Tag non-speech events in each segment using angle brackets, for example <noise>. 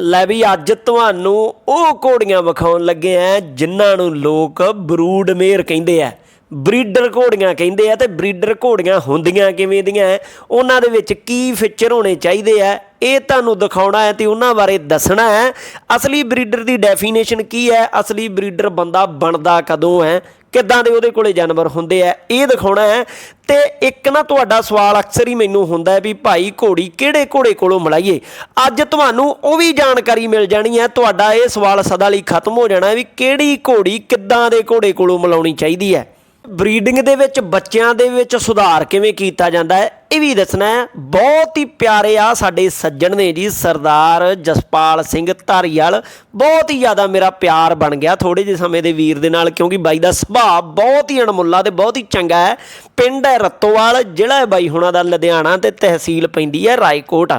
ਲੈ ਵੀ ਅੱਜ ਤੁਹਾਨੂੰ ਉਹ ਘੋੜੀਆਂ ਵਿਖਾਉਣ ਲੱਗੇ ਆ, ਜਿਨ੍ਹਾਂ ਨੂੰ ਲੋਕ ਬਰੂਡ ਮੇਰ ਕਹਿੰਦੇ ਆ। ਬਰੀਡਰ ਘੋੜੀਆਂ ਕਹਿੰਦੇ ਆ ਤੇ ਬਰੀਡਰ ਘੋੜੀਆਂ ਹੁੰਦੀਆਂ ਕਿਵੇਂ ਦੀਆਂ ਉਹਨਾਂ ਦੇ ਵਿੱਚ ਕੀ ਫੀਚਰ ਹੋਣੇ ਚਾਹੀਦੇ ਆ? ਇਹ ਤੁਹਾਨੂੰ ਦਿਖਾਉਣਾ ਹੈ ਤੇ ਉਹਨਾਂ ਬਾਰੇ ਦੱਸਣਾ ਹੈ। ਅਸਲੀ ਬਰੀਡਰ ਦੀ ਡੈਫੀਨੇਸ਼ਨ ਕੀ ਹੈ? ਅਸਲੀ ਬਰੀਡਰ ਬੰਦਾ ਬਣਦਾ ਕਦੋਂ ਹੈ? ਕਿੱਦਾਂ ਦੇ ਉਹਦੇ ਕੋਲੇ ਜਾਨਵਰ ਹੁੰਦੇ ਆ, ਇਹ ਦਿਖਾਉਣਾ ਹੈ। ਤੇ ਇੱਕ ਨਾ ਤੁਹਾਡਾ ਸਵਾਲ ਅਕਸਰ ਹੀ ਮੈਨੂੰ ਹੁੰਦਾ ਹੈ ਵੀ ਭਾਈ ਘੋੜੀ ਕਿਹੜੇ ਘੋੜੇ ਕੋਲੋਂ ਮਿਲਾਈਏ? ਅੱਜ ਤੁਹਾਨੂੰ ਉਹ ਵੀ ਜਾਣਕਾਰੀ ਮਿਲ ਜਾਣੀ ਹੈ। ਤੁਹਾਡਾ ਇਹ ਸਵਾਲ ਸਦਾ ਲਈ ਖਤਮ ਹੋ ਜਾਣਾ ਵੀ ਕਿਹੜੀ ਘੋੜੀ ਕਿੱਦਾਂ ਦੇ ਘੋੜੇ ਕੋਲੋਂ ਮਿਲਾਉਣੀ ਚਾਹੀਦੀ ਹੈ। ਬਰੀਡਿੰਗ ਦੇ ਵਿੱਚ, ਬੱਚਿਆਂ ਦੇ ਵਿੱਚ ਸੁਧਾਰ ਕਿਵੇਂ ਕੀਤਾ ਜਾਂਦਾ ਹੈ? ਇਹ ਵੀ ਦੱਸਣਾ ਬਹੁਤ ਹੀ ਪਿਆਰੇ ਆ ਸਾਡੇ ਸੱਜਣ ਨੇ ਜੀ, ਸਰਦਾਰ ਜਸਪਾਲ ਸਿੰਘ ਧਾਰੀਵਾਲ। ਬਹੁਤ ਹੀ ਜ਼ਿਆਦਾ ਮੇਰਾ ਪਿਆਰ ਬਣ ਗਿਆ ਥੋੜੇ ਜਿਹੇ ਸਮੇਂ ਦੇ ਵੀਰ ਦੇ ਨਾਲ, ਕਿਉਂਕਿ ਬਾਈ ਦਾ ਸੁਭਾਅ ਬਹੁਤ ਹੀ ਅਣਮੁੱਲਾ ਤੇ ਬਹੁਤ ਹੀ ਚੰਗਾ ਹੈ। ਪਿੰਡ ਹੈ ਰੱਤੋਵਾਲ, ਜ਼ਿਲ੍ਹਾ ਹੈ ਬਾਈ ਹੁਣਾਂ ਦਾ ਲੁਧਿਆਣਾ ਤੇ ਤਹਿਸੀਲ ਪੈਂਦੀ ਹੈ ਰਾਏਕੋਟ।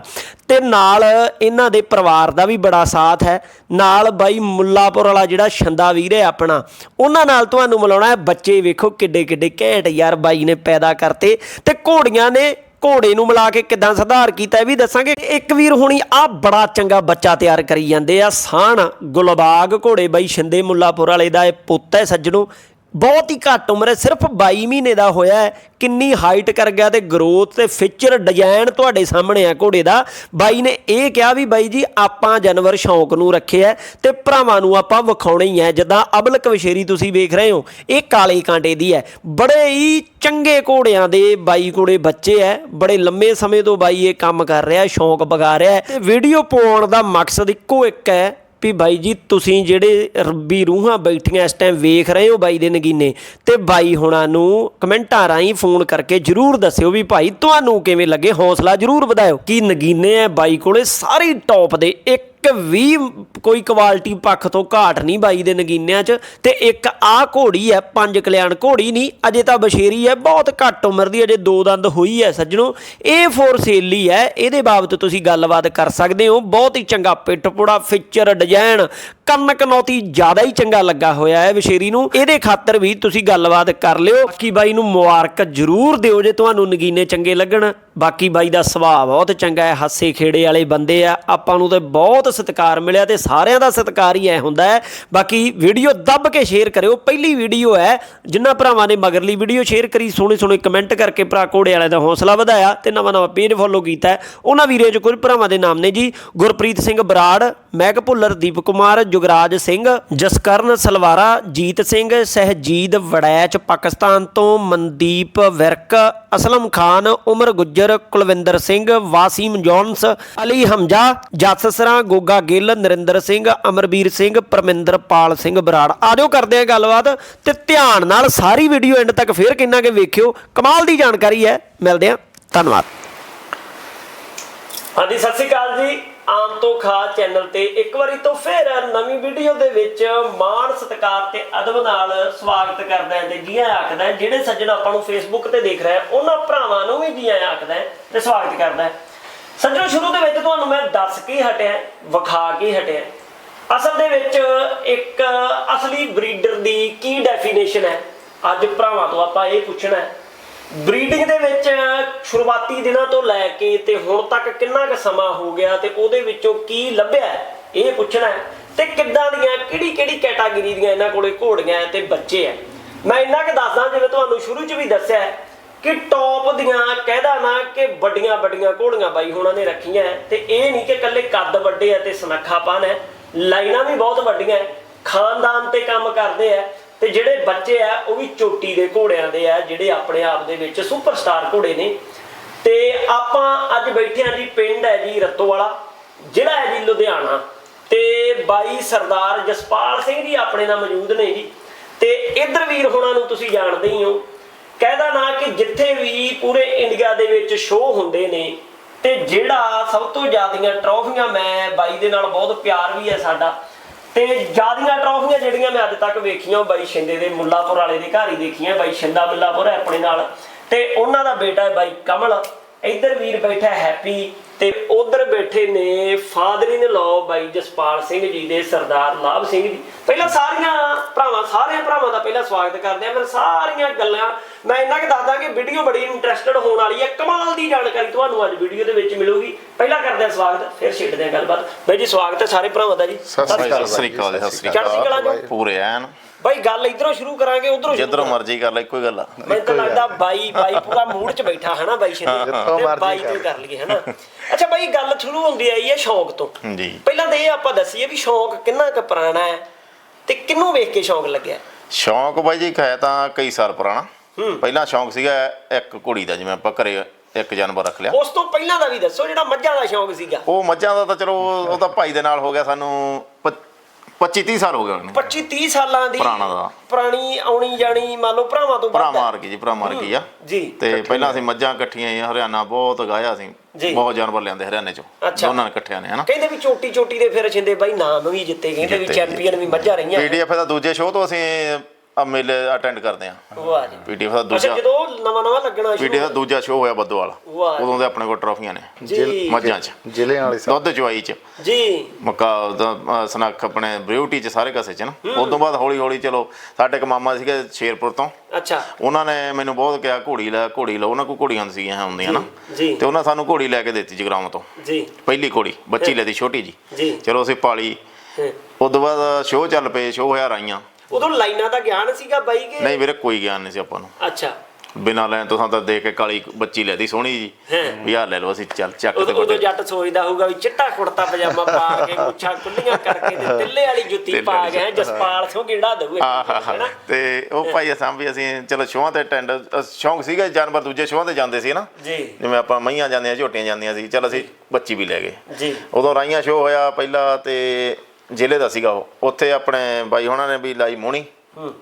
ਤੇ ਨਾਲ ਇਹਨਾਂ ਦੇ ਪਰਿਵਾਰ ਦਾ ਵੀ ਬੜਾ ਸਾਥ ਹੈ। ਨਾਲ ਬਾਈ ਮੁੱਲਾਪੁਰ ਵਾਲਾ ਜਿਹੜਾ ਛੰਦਾ ਵੀਰ ਹੈ ਆਪਣਾ, ਉਹਨਾਂ ਨਾਲ ਤੁਹਾਨੂੰ ਮਿਲਾਉਣਾ ਹੈ। ਬੱਚੇ ਵੇਖੋ ਕਿੱਡੇ ਕਿੱਡੇ ਘੈਂਟ ਯਾਰ ਬਾਈ ਨੇ ਪੈਦਾ ਕਰਤੇ। ਤੇ ਘੋੜੀਆਂ ਨੇ ਘੋੜੇ ਨੂੰ ਮਿਲਾ ਕੇ ਕਿਦਾਂ ਸੁਧਾਰ ਕੀਤਾ ਇਹ ਵੀ ਦੱਸਾਂਗੇ। ਇੱਕ ਵੀਰ ਹੁਣੀ ਆ ਬੜਾ ਚੰਗਾ ਬੱਚਾ ਤਿਆਰ ਕਰੀ ਜਾਂਦੇ ਆ। ਸਾਹਣ, ਗੁਲਬਾਗ ਘੋੜੇ ਬਾਈ ਸ਼ਿੰਦੇ ਮੁੱਲਾਪੁਰ ਵਾਲੇ ਦਾ ਇਹ ਪੁੱਤ ਹੈ ਸੱਜਣੋ। ਬਹੁਤ ਹੀ ਘੱਟ ਉਮਰ ਹੈ। ਸਿਰਫ 22 ਮਹੀਨੇ ਦਾ ਹੋਇਆ ਕਿੰਨੀ ਹਾਈਟ ਕਰ ਗਿਆ ਤੇ ਗਰੋਥ ਤੇ ਫਿਚਰ ਡਿਜ਼ਾਈਨ ਤੁਹਾਡੇ ਸਾਹਮਣੇ ਆ ਘੋੜੇ ਦਾ। ਬਾਈ ਨੇ ਇਹ ਕਿਹਾ ਵੀ ਬਾਈ ਜੀ, ਆਪਾਂ ਜਾਨਵਰ ਸ਼ੌਂਕ ਨੂੰ ਰੱਖਿਆ ਤੇ ਭਰਾਵਾਂ ਨੂੰ ਆਪਾਂ ਵਿਖਾਉਣੇ ਹੀ ਹੈ। ਜਿੱਦਾਂ ਅਬਲਕ ਵਿਸ਼ੇਰੀ ਤੁਸੀਂ ਵੇਖ ਰਹੇ ਹੋ, ਇਹ ਕਾਲੇ ਕਾਂਟੇ ਦੀ ਹੈ। ਬੜੇ ਹੀ ਚੰਗੇ ਘੋੜਿਆਂ ਦੇ ਬਾਈ ਕੋਲੇ ਬੱਚੇ ਹੈ। ਬੜੇ ਲੰਮੇ ਸਮੇਂ ਤੋਂ ਬਾਈ ਇਹ ਕੰਮ ਕਰ ਰਿਹਾ, ਸ਼ੌਂਕ ਬਗਾ ਰਿਹਾ ਤੇ ਵੀਡੀਓ ਪਾਉਣ ਦਾ ਮਕਸਦ ਇੱਕੋ ਇੱਕ ਹੈ ਵੀ ਬਾਈ ਜੀ, ਤੁਸੀਂ ਜਿਹੜੇ ਰੱਬੀ ਰੂਹਾਂ ਬੈਠੀਆਂ ਇਸ ਟਾਈਮ ਵੇਖ ਰਹੇ ਹੋ ਬਾਈ ਦੇ ਨਗੀਨੇ, ਤੇ ਬਾਈ ਹੁਣਾਂ ਨੂੰ ਕਮੈਂਟਾਂ ਰਾਹੀਂ ਫੋਨ ਕਰਕੇ ਜਰੂਰ ਦੱਸਿਓ ਵੀ ਭਾਈ, ਤੁਹਾਨੂੰ ਕਿਵੇਂ ਲੱਗੇ? ਹੌਸਲਾ ਜਰੂਰ ਵਧਾਇਓ। ਕੀ ਨਗੀਨੇ ਹੈ ਬਾਈ ਕੋਲੇ? ਸਾਰੀ ਟੌਪ ਦੇ ਇੱਕ ਵੀ ਕੋਈ ਕੁਆਲਿਟੀ ਪੱਖ ਤੋਂ ਘਾਟ ਨਹੀਂ ਬਾਈ ਦੇ ਨਗੀਨਿਆਂ 'ਚ, ਤੇ ਇੱਕ ਆ ਘੋੜੀ ਹੈ, ਪੰਜ ਕਲਿਆਣ ਘੋੜੀ ਨਹੀਂ, ਅਜੇ ਤਾਂ ਬਸ਼ੇਰੀ ਹੈ, ਬਹੁਤ ਘੱਟ ਉਮਰ ਦੀ, ਅਜੇ ਦੋ ਦੰਦ ਹੋਈ ਹੈ ਸੱਜਣੋ। ਇਹ ਫੋਰ ਸੇਲੀ ਹੈ, ਇਹਦੇ ਬਾਬਤ ਤੁਸੀਂ ਗੱਲਬਾਤ ਕਰ ਸਕਦੇ ਹੋ। ਬਹੁਤ ਹੀ ਚੰਗਾ ਪਿੱਠ ਪੁੜਾ ਫੀਚਰ ਡਿਜ਼ਾਈਨ ਕੰਨ ਕਨੌਤੀ ਜ਼ਿਆਦਾ ਹੀ ਚੰਗਾ ਲੱਗਾ ਹੋਇਆ ਹੈ ਬਸ਼ੇਰੀ ਨੂੰ। ਇਹਦੇ ਖਾਤਰ ਵੀ ਤੁਸੀਂ ਗੱਲਬਾਤ ਕਰ ਲਿਓ। ਬਾਕੀ ਬਾਈ ਨੂੰ ਮੁਬਾਰਕ ਜ਼ਰੂਰ ਦਿਓ ਜੇ ਤੁਹਾਨੂੰ ਨਗੀਨੇ ਚੰਗੇ ਲੱਗਣ। ਬਾਕੀ ਬਾਈ ਦਾ ਸੁਭਾਅ ਬਹੁਤ ਚੰਗਾ ਹੈ, ਹਾਸੇ ਖੇੜੇ ਵਾਲੇ ਬੰਦੇ ਆ। ਆਪਾਂ ਨੂੰ ਤੇ ਬਹੁਤ ਸਤਿਕਾਰ ਮਿਲਿਆ ਤੇ ਸਾਰਿਆਂ ਦਾ ਸਤਿਕਾਰ ਹੀ ਐ ਹੁੰਦਾ ਹੈ। ਬਾਕੀ ਵੀਡੀਓ ਦੱਬ ਕੇ ਸ਼ੇਅਰ ਕਰਿਓ। ਪਹਿਲੀ ਵੀਡੀਓ ਹੈ, ਜਿਨ੍ਹਾਂ ਭਰਾਵਾਂ ਨੇ ਮਗਰਲੀ ਵੀਡੀਓ ਸ਼ੇਅਰ ਕਰੀ ਸੋਹਣੇ ਸੋਹਣੇ ਕਮੈਂਟ ਕਰਕੇ ਭਰਾ ਘੋੜੇ ਵਾਲੇ ਦਾ ਹੌਸਲਾ ਵਧਾਇਆ ਤੇ ਨਵਾਂ ਨਵਾਂ ਪੇਜ ਫੋਲੋ ਕੀਤਾ ਉਹਨਾਂ ਵੀਰੇ ਚ ਕੁਝ ਭਰਾਵਾਂ ਦੇ ਨਾਮ ਨੇ ਜੀ। ਗੁਰਪ੍ਰੀਤ ਸਿੰਘ ਬਰਾੜ ਮੈਗ ਭੁੱਲਰ ਦੀਪ ਕੁਮਾਰ, ਜੁਗਰਾਜ ਸਿੰਘ, ਜਸਕਰਨ ਸਲਵਾਰਾ, ਜੀਤ ਸਿੰਘ, ਸਹਿਜੀਤ ਵੜੈਚ, ਪਾਕਿਸਤਾਨ ਤੋਂ ਮਨਦੀਪ ਵਿਰਕ, ਅਸਲਮ ਖਾਨ, ਉਮਰ ਗੁੱਜਰ ਕੁਲਵਿੰਦਰ ਸਿੰਘ, ਵਾਸੀਮ ਜੌਨਸ, ਅਲੀ ਹਮਜ਼ਾ, ਜਸਸਰਾ, ਗੋਗਾ ਗਿੱਲ, ਨਰਿੰਦਰ ਸਿੰਘ ਅਮਰਬੀਰ ਸਿੰਘ, ਪਰਮਿੰਦਰਪਾਲ ਸਿੰਘ ਬਰਾੜ। ਆਜੋ ਕਰਦੇ ਆ ਗੱਲਬਾਤ ਤੇ ਧਿਆਨ ਨਾਲ ਸਾਰੀ ਵੀਡੀਓ ਐਂਡ ਤੱਕ ਫੇਰ ਕਿੰਨਾ ਕਿ ਵੇਖਿਓ। ਕਮਾਲ ਦੀ ਜਾਣਕਾਰੀ ਹੈ। ਮਿਲਦੇ ਆ ਧੰਨਵਾਦ। ਹਾਂਜੀ, ਸਤਿ ਸ਼੍ਰੀ ਅਕਾਲ ਜੀ। ਆਮ ਤੋਂ ਖਾਸ ਚੈਨਲ ਤੇ ਇੱਕ ਵਾਰੀ ਤੋਂ ਫੇਰ ਨਵੀਂ ਵੀਡੀਓ ਦੇ ਵਿੱਚ ਮਾਣ ਸਤਿਕਾਰ ਤੇ ਅਦਬ ਨਾਲ ਸਵਾਗਤ ਕਰਦਾ ਹੈ ਤੇ ਜੀ ਆਇਆਂ ਆਖਦਾ ਜਿਹੜੇ ਸੱਜਣ ਆਪਾਂ ਨੂੰ ਫੇਸਬੁੱਕ ਤੇ ਦੇਖ ਰਹੇ ਉਹਨਾਂ ਭਰਾਵਾਂ ਨੂੰ ਵੀ ਜੀ ਆਇਆਂ ਆਖਦਾ ਹੈ ਤੇ ਸਵਾਗਤ ਕਰਦਾ ਹੈ। ਸੱਜਣੋ, ਸ਼ੁਰੂ ਦੇ ਵਿੱਚ ਤੁਹਾਨੂੰ ਮੈਂ ਦੱਸ ਕੇ ਹਟਿਆ ਵਿਖਾ ਕੇ ਹਟਿਆ ਅਸਲ ਦੇ ਵਿੱਚ ਇੱਕ ਅਸਲੀ ਬਰੀਡਰ ਦੀ ਕੀ ਡੈਫੀਨੇਸ਼ਨ ਹੈ, ਅੱਜ ਭਰਾਵਾਂ ਤੋਂ ਆਪਾਂ ਇਹ ਪੁੱਛਣਾ ਹੈ ਬਰੀਡਿੰਗ ਦੇ ਵਿੱਚ ਸ਼ੁਰੂਆਤੀ ਦਿਨਾਂ ਤੋਂ ਲੈ ਕੇ ਤੇ ਹੁਣ ਤੱਕ ਕਿੰਨਾ ਕੁ ਸਮਾਂ ਹੋ ਗਿਆ ਤੇ ਉਹਦੇ ਵਿੱਚੋਂ ਕੀ ਲੱਭਿਆ ਇਹ ਪੁੱਛਣਾ ਹੈ। ਤੇ ਕਿੱਦਾਂ ਦੀਆਂ ਕਿਹੜੀ ਕਿਹੜੀ ਕੈਟਾਗਰੀ ਦੀਆਂ ਇਹਨਾਂ ਕੋਲੇ ਘੋੜੀਆਂ ਹੈ ਤੇ ਬੱਚੇ ਹੈ? ਮੈਂ ਇੰਨਾ ਕੁ ਦੱਸਦਾ ਜਿਵੇਂ ਤੁਹਾਨੂੰ ਸ਼ੁਰੂ 'ਚ ਵੀ ਦੱਸਿਆ ਕਿ ਟੌਪ ਦੀਆਂ ਕਹਿਦਾ ਨਾ ਕਿ ਵੱਡੀਆਂ ਵੱਡੀਆਂ ਘੋੜੀਆਂ ਬਾਈ ਹੁਣਾਂ ਨੇ ਰੱਖੀਆਂ ਹੈ ਤੇ ਇਹ ਨਹੀਂ ਕਿ ਇਕੱਲੇ ਕੱਦ ਵੱਡੇ ਆ ਤੇ ਸੁਨੱਖਾਪਨ ਹੈ। ਲਾਈਨਾਂ ਵੀ ਬਹੁਤ ਵੱਡੀਆਂ ਖਾਨਦਾਨ ਤੇ ਕੰਮ ਕਰਦੇ ਆ ਤੇ ਜਿਹੜੇ ਬੱਚੇ ਆ, ਉਹ ਵੀ ਚੋਟੀ ਦੇ ਘੋੜਿਆਂ ਦੇ ਆ, ਜਿਹੜੇ ਆਪਣੇ ਆਪ ਦੇ ਵਿੱਚ ਸੁਪਰਸਟਾਰ ਘੋੜੇ ਨੇ। ਤੇ ਆਪਾਂ ਅੱਜ ਬੈਠੇ ਆ ਜੀ ਪਿੰਡ ਹੈ ਜੀ ਰਤੋਵਾਲਾ, ਜ਼ਿਲ੍ਹਾ ਹੈ ਜੀ ਲੁਧਿਆਣਾ। ਤੇ ਬਾਈ ਸਰਦਾਰ ਜਸਪਾਲ ਸਿੰਘ ਜੀ ਆਪਣੇ ਨਾਲ ਮੌਜੂਦ ਨੇ ਜੀ। ਤੇ ਇਧਰ ਵੀਰ ਹੋਣਾ ਨੂੰ ਤੁਸੀਂ ਜਾਣਦੇ ਹੀ ਹੋ। ਕਹਿਦਾ ਨਾ ਕਿ ਜਿੱਥੇ ਵੀ ਪੂਰੇ ਇੰਡੀਆ ਦੇ ਵਿੱਚ ਸ਼ੋਅ ਹੁੰਦੇ ਨੇ, ਤੇ ਜਿਹੜਾ ਸਭ ਤੋਂ ਜ਼ਿਆਦੀਆਂ ਟਰੋਫੀਆਂ ਮੈਂ ਬਾਈ ਦੇ ਨਾਲ ਬਹੁਤ ਪਿਆਰ ਵੀ ਹੈ ਸਾਡਾ ਤੇ ਜਿਆਦੀਆਂ ਟਰੋਫੀਆਂ ਜਿਹੜੀਆਂ ਮੈਂ ਅੱਜ ਤੱਕ ਵੇਖੀਆਂ, ਉਹ ਬਾਈ ਸ਼ਿੰਦੇ ਦੇ, ਮੁੱਲਾਪੁਰ ਵਾਲੇ ਦੇ ਘਰ ਹੀ ਦੇਖੀਆਂ, ਬਾਈ ਸ਼ਿੰਦਾ ਮੁੱਲਾਪੁਰ ਹੈ ਆਪਣੇ ਨਾਲ। ਤੇ ਉਹਨਾਂ ਦਾ ਬੇਟਾ ਹੈ ਬਾਈ ਕਮਲ। ਇੱਧਰ ਵੀਰ ਬੈਠਾ ਹੈਪੀ ਤੇ ਉਧਰ ਬੈਠੇ ਨੇ ਫਾਦਰ ਇਨ ਲਾਅ ਬਾਈ ਜਸਪਾਲ ਸਿੰਘ ਜੀ ਦੇ ਸਰਦਾਰ ਲਾਭ ਸਿੰਘ ਜੀ। ਪਹਿਲਾਂ ਸਾਰੀਆਂ ਭਰਾਵਾਂ ਸਾਰਿਆਂ ਭਰਾਵਾਂ ਦਾ ਪਹਿਲਾਂ ਸਵਾਗਤ ਕਰਦੇ ਆ ਫਿਰ ਸਾਰੀਆਂ ਗੱਲਾਂ ਮੈਂ ਇਹਨਾਂ ਕਿ ਦੱਸਦਾ ਕਿ ਵੀਡੀਓ ਬੜੀ ਇੰਟਰਸਟਡ ਹੋਣ ਵਾਲੀ ਹੈ। ਕਮਾਲ ਦੀ ਜਾਣਕਾਰੀ ਤੁਹਾਨੂੰ ਅੱਜ ਵੀਡੀਓ ਦੇ ਵਿੱਚ ਮਿਲੂਗੀ। ਪਹਿਲਾਂ ਕਰਦੇ ਆ ਸਵਾਗਤ ਫਿਰ ਛੇੜਦੇ ਆ ਗੱਲਬਾਤ। ਬਾਈ ਜੀ ਸਵਾਗਤ ਹੈ ਸਾਰੇ ਭਰਾਵਾਂ ਦਾ ਜੀ। ਸਤਿ ਸ਼੍ਰੀ ਅਕਾਲ ਸਤਿ ਸ੍ਰੀ ਅਕਾਲ ਜੀ, ਸਤਿ ਸ੍ਰੀ ਚੜ੍ਹਦੀ ਕਲਾ ਪੂਰੇ ਐਨ। ਬਾਈ ਗੱਲ ਇਧਰੋਂ ਸ਼ੁਰੂ ਕਰਾਂਗੇ ਉਧਰੋਂ ਜਿੱਧਰੋਂ ਮਰਜ਼ੀ ਕਰ ਲੈ ਇੱਕੋ ਹੀ ਗੱਲ ਆ। ਮੈਨੂੰ ਤਾਂ ਲੱਗਦਾ ਬਾਈ ਬਾਈ ਪੂਰਾ ਮੂਡ 'ਚ ਬੈਠਾ ਹੈ ਨਾ ਬਾਈ ਸ਼ਰੀਰ? ਤੇ ਬਾਈ। ਤੋਂ ਕਰ। ਲਈਏ ਹੈ ਨਾ ਅੱਛਾ ਬਾਈ ਗੱਲ ਸ਼ੁਰੂ ਹੁੰਦੀ ਆਈ ਹੈ ਸ਼ੌਂਕ ਤੋਂ। ਜੀ ਪਹਿਲਾਂ ਤਾਂ ਇਹ ਆਪਾਂ ਦੱਸੀਏ ਵੀ ਸ਼ੌਂਕ ਕਿੰਨਾ ਕੁ ਪੁਰਾਣਾ ਹੈ ਤੇ ਕਿੰਨੂੰ ਵੇਖ ਕੇ ਸ਼ੌਂਕ ਲੱਗਿਆ? ਸ਼ੌਂਕ ਬਾਈ ਜੀ ਹੈ ਤਾਂ ਕਈ ਸਾਲ ਪੁਰਾਣਾ। ਪਹਿਲਾਂ ਸ਼ੌਂਕ ਸੀਗਾ ਇੱਕ ਕੁੜੀ ਦਾ ਜਿਵੇਂ ਆਪਾਂ ਘਰੇ ਇੱਕ ਜਾਨਵਰ ਰੱਖ ਲਿਆ। ਉਸ ਤੋਂ ਪਹਿਲਾਂ ਦਾ ਵੀ ਦੱਸੋ ਜਿਹੜਾ ਮੱਝਾਂ ਦਾ ਸ਼ੌਂਕ ਸੀਗਾ। ਉਹ ਮੱਝਾਂ ਦਾ ਤਾਂ ਚਲੋ ਉਹ ਤਾਂ ਭਾਈ ਦੇ ਨਾਲ ਹੋ ਗਿਆ ਸਾਨੂੰ 25 30 ਸਾਲ ਹੋ ਗਏ ਉਹਨੂੰ 25 30 ਸਾਲਾਂ ਦੀ ਪੁਰਾਣਾ ਦਾ। ਪੁਰਾਣੀ ਆਉਣੀ ਜਾਣੀ ਮੰਨ ਲਓ ਭਰਾਵਾਂ ਤੋਂ ਭਰਾ। ਮਾਰ ਗਈ ਜੀ ਭਰਾ ਮਾਰ ਗਈ ਆ ਜੀ ਤੇ ਪਹਿਲਾਂ ਅਸੀਂ ਮੱਝਾਂ ਇਕੱਠੀਆਂ ਹੀ ਹਰਿਆਣਾ ਬਹੁਤ ਗਾਇਆ ਸੀ। ਬਹੁਤ ਜਾਨਵਰ ਲਿਆਂਦੇ ਹਰਿਆਣੇ ਚੋਂ। ਦੋਨਾਂ ਨੇ ਇਕੱਠਿਆਂ ਨੇ ਹਨਾ ਕਹਿੰਦੇ ਵੀ ਚੋਟੀ ਚੋਟੀ ਦੇ ਫਿਰ ਛਿੰਦੇ ਬਾਈ ਨਾਮ ਵੀ ਜਿੱਤੇ ਕਹਿੰਦੇ ਵੀ ਚੈਂਪੀਅਨ ਵੀ ਮੱਝਾਂ ਰਹੀਆਂ ਪੀਡੀਐਫ ਦਾ ਦੂਜੇ ਸ਼ੋਅ ਤੋਂ ਅਸੀਂ ਆ ਮੇਲੇ ਅਟੈਂਡ ਕਰਦੇ ਆ। ਵਾਹ ਜੀ। ਪੀਡੀਐਫ ਦਾ ਅੱਛਾ ਦੂਜਾ ਜਦੋਂ ਨਵਾਂ ਨਵਾਂ ਲੱਗਣਾ ਸ਼ੁਰੂ ਪੀਡੀਐਫ ਦਾ ਦੂਜਾ ਸ਼ੋਅ ਹੋਇਆ ਬੱਦੋਵਾਲ ਵਾਹ ਜੀ। ਉਦੋਂ ਦੇ ਆਪਣੇ ਕੋਲ ਟਰਾਫੀਆਂ ਨੇ ਜੀ। ਮੱਝਾਂ 'ਚ। ਜ਼ਿਲ੍ਹੇ ਵਾਲੀ ਸਾਹਿਬ ਦੁੱਧ ਚਵਾਈ 'ਚ। ਜੀ। ਮੱਕਾ ਦਾ ਅਹ, ਸਨੱਖ ਆਪਣੇ ਬਿਊਟੀ 'ਚ ਸਾਰੇ ਕਾਸੇ 'ਚ ਨਾ। ਉਦੋਂ ਬਾਅਦ ਹੌਲੀ ਹੌਲੀ ਚਲੋ ਸਾਡੇ ਇੱਕ ਮਾਮਾ ਸੀਗੇ ਸ਼ੇਰਪੁਰ ਤੋਂ। ਅੱਛਾ। ਉਹਨਾਂ ਨੇ ਮੈਨੂੰ ਬਹੁਤ ਕਿਹਾ ਘੋੜੀ ਲੈ ਘੋੜੀ ਲਓ। ਉਹਨਾਂ ਕੋਲ ਘੋੜੀਆਂ ਸੀਗੀਆਂ ਹੁੰਦੀਆਂ ਨਾ। ਜੀ। ਤੇ ਉਹਨਾਂ ਸਾਨੂੰ ਘੋੜੀ ਲੈ ਕੇ ਦਿੱਤੀ ਜਗਰਾਮ ਤੋਂ। ਜੀ। ਪਹਿਲੀ ਘੋੜੀ ਬੱਚੀ ਲੈਦੀ ਛੋਟੀ ਜੀ। ਜੀ। ਚਲੋ ਅਸੀਂ ਪਾਲੀ। ਹਾਂ। ਉਦੋਂ ਬਾਅਦ ਸ਼ੋਅ ਚੱਲ ਪਏ ਸ਼ੋਅ ਹੋਇਆ ਰਾਈਆਂ। ਉਦੋਂ ਲਾਈਨਾਂ ਦਾ ਗਿਆਨ ਸੀਗਾ ਬਾਈ ਕੇ? ਨਹੀਂ ਵੀਰੇ ਕੋਈ ਗਿਆਨ ਨਹੀਂ ਸੀ ਆਪਾਂ ਨੂੰ। ਅੱਛਾ। ਬਿਨਾਂ ਲੈਣ ਤੋਂ ਸਾਨੂੰ ਤਾਂ ਦੇਖ ਕੇ ਕਾਲੀ ਬੱਚੀ ਲੈਦੀ ਸੋਹਣੀ ਜੀ। ਵੀ ਆਹ ਲੈ ਲਓ ਅਸੀਂ ਚੱਲ ਚੱਕ ਤੇ ਉਦੋਂ ਜੱਟ ਸੋਚਦਾ ਹੋਊਗਾ ਵੀ ਚਿੱਟਾ ਕੁੜਤਾ ਪਜਾਮਾ ਪਾ ਕੇ ਮੁੱਛਾਂ ਖੁੱਲੀਆਂ ਕਰਕੇ ਤੇ ਤਿੱਲੇ ਵਾਲੀ ਜੁੱਤੀ ਪਾ ਕੇ ਜਸਪਾਲ ਸਿੰਘ ਕਿਹੜਾ ਦਊ ਆਹ ਹੈਨਾ? ਤੇ ਉਹ ਭਾਈ ਅਸਾਂ ਵੀ ਅਸੀਂ ਚਲੋ ਸ਼ੋਆਂ ਤੇ ਟੈਂਡ ਸ਼ੌਂਕ ਸੀਗਾ ਜਾਨਵਰ ਦੂਜੇ ਸ਼ੋਆਂ ਤੇ ਜਾਂਦੇ ਸੀ ਨਾ। ਜੀ। ਜਿਵੇਂ ਆਪਾਂ ਮਈਆਂ ਜਾਂਦੀਆਂ ਝੋਟੀਆਂ ਜਾਂਦੀਆਂ ਸੀ ਚਲ ਅਸੀਂ ਬੱਚੀ ਵੀ ਲੈ ਗਏ। ਜੀ। ਉਦੋਂ ਰਾਈਆਂ ਸ਼ੋਅ ਹੋਇਆ ਪਹਿਲਾਂ ਤੇ ਜ਼ਿਲ੍ਹੇ ਦਾ ਸੀਗਾ ਉਹ। ਉੱਥੇ ਆਪਣੇ ਬਾਈ ਹੋਣਾ ਨੇ ਵੀ ਲਾਈ ਮੋਣੀ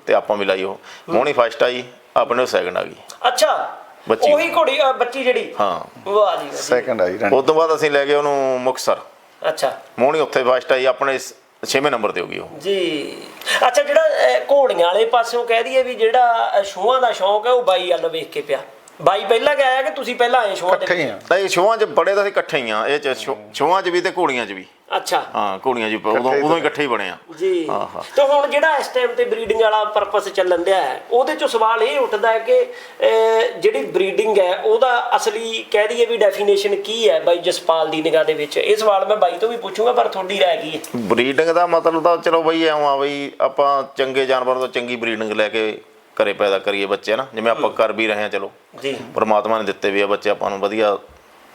ਤੇ ਆਪਾਂ ਵੀ ਲਾਈ ਉਹ। ਮੋਣੀ ਫਸਟ ਆਈ ਆਪਣੇ ਸੈਕੰਡ ਆ ਗਈ। ਅੱਛਾ ਬੱਚੀ। ਉਹੀ ਘੋੜੀ ਅ, ਬੱਚੀ ਜਿਹੜੀ? ਹਾਂ। ਵਾਹ ਜੀ ਵਾਹ ਸੈਕੰਡ ਆਈ ਰਣ ਉਸ ਤੋਂ ਬਾਅਦ ਅਸੀਂ ਲੈ ਗਏ ਉਹਨੂੰ ਮੁਕਸਰ। ਅੱਛਾ। ਮੋਣੀ ਉੱਥੇ ਫਸਟ ਆਈ ਆਪਣੇ 6ਵੇਂ ਨੰਬਰ ਤੇ ਹੋ ਗਈ ਉਹ। ਜੀ। ਅੱਛਾ ਜਿਹੜਾ ਅ, ਘੋੜੀਆਂ ਵਾਲੇ ਪਾਸਿਓਂ ਕਹਿ ਦਈਏ ਵੀ ਜਿਹੜਾ ਅ, ਸ਼ੋਆਂ ਦਾ ਸ਼ੌਂਕ ਹੈ ਉਹ ਬਾਈ ਵੱਲ ਵੇਖ ਕੇ ਪਿਆ। ਬਾਈ ਪਹਿਲਾਂ ਗਿਆ ਕਿ ਤੁਸੀਂ ਪਹਿਲਾਂ ਆਏ ਇਕੱਠੇ ਹੀ ਆ। ਤਾਂ ਇਹ ਸ਼ੋਆਂ 'ਚ ਬੜੇ ਤਾਂ ਅਸੀਂ ਇਕੱਠੇ ਹੀ ਆ। ਇਹ 'ਚ ਸ਼ੋ- ਸ਼ੋਆਂ 'ਚ ਵੀ ਤੇ ਘੋੜੀਆਂ 'ਚ ਵੀ। ਅੱਛਾ। ਹਾਂ ਘੋੜੀਆਂ 'ਚ ਵੀ ਉਦੋਂ ਉਦੋਂ ਹੀ ਇਕੱਠੇ ਹੀ ਬਣੇ ਆ। ਜੀ। ਹਾਂ, ਹਾਂ। ਤੇ ਹੁਣ ਜਿਹੜਾ ਇਸ ਟਾਈਮ ਤੇ ਬਰੀਡਿੰਗ ਵਾਲਾ ਪਰਪਸ ਚੱਲਣ ਦਿਆ ਹੈ ਉਹਦੇ ਚੋਂ ਸਵਾਲ ਇਹ ਉੱਠਦਾ ਹੈ ਕਿ ਅਹ, ਜਿਹੜੀ ਬਰੀਡਿੰਗ ਹੈ ਉਹਦਾ ਅਸਲੀ ਕਹਿ ਦਈਏ ਵੀ ਡੈਫੀਨੇਸ਼ਨ ਕੀ ਹੈ ਬਾਈ ਜਸਪਾਲ ਦੀ ਨਿਗਾਹ ਦੇ ਵਿੱਚ? ਇਹ ਸਵਾਲ ਮੈਂ ਬਾਈ ਤੋਂ ਵੀ ਪੁੱਛੂੰਗਾ ਪਰ ਤੁਹਾਡੀ ਰਾਏ ਕੀ ਹੈ? ਬਰੀਡਿੰਗ ਦਾ ਮਤਲਬ ਤਾਂ ਚਲੋ ਬਈ ਐਵੇਂ ਆ ਬਈ ਆਪਾਂ ਚੰਗੇ ਜਾਨਵਰਾਂ ਤੋਂ ਚੰਗੀ ਬਰੀਡਿੰਗ ਲੈ ਕੇ ਘਰੇ ਪੈਦਾ ਕਰੀਏ ਬੱਚੇ ਨਾ ਜਿਵੇਂ ਆਪਾਂ ਕਰ ਵੀ ਰਹੇ ਹਾਂ ਚਲੋ। ਜੀ। ਪਰਮਾਤਮਾ ਨੇ ਦਿੱਤੇ ਵੀ ਆ ਬੱਚੇ ਆਪਾਂ ਨੂੰ ਵਧੀਆ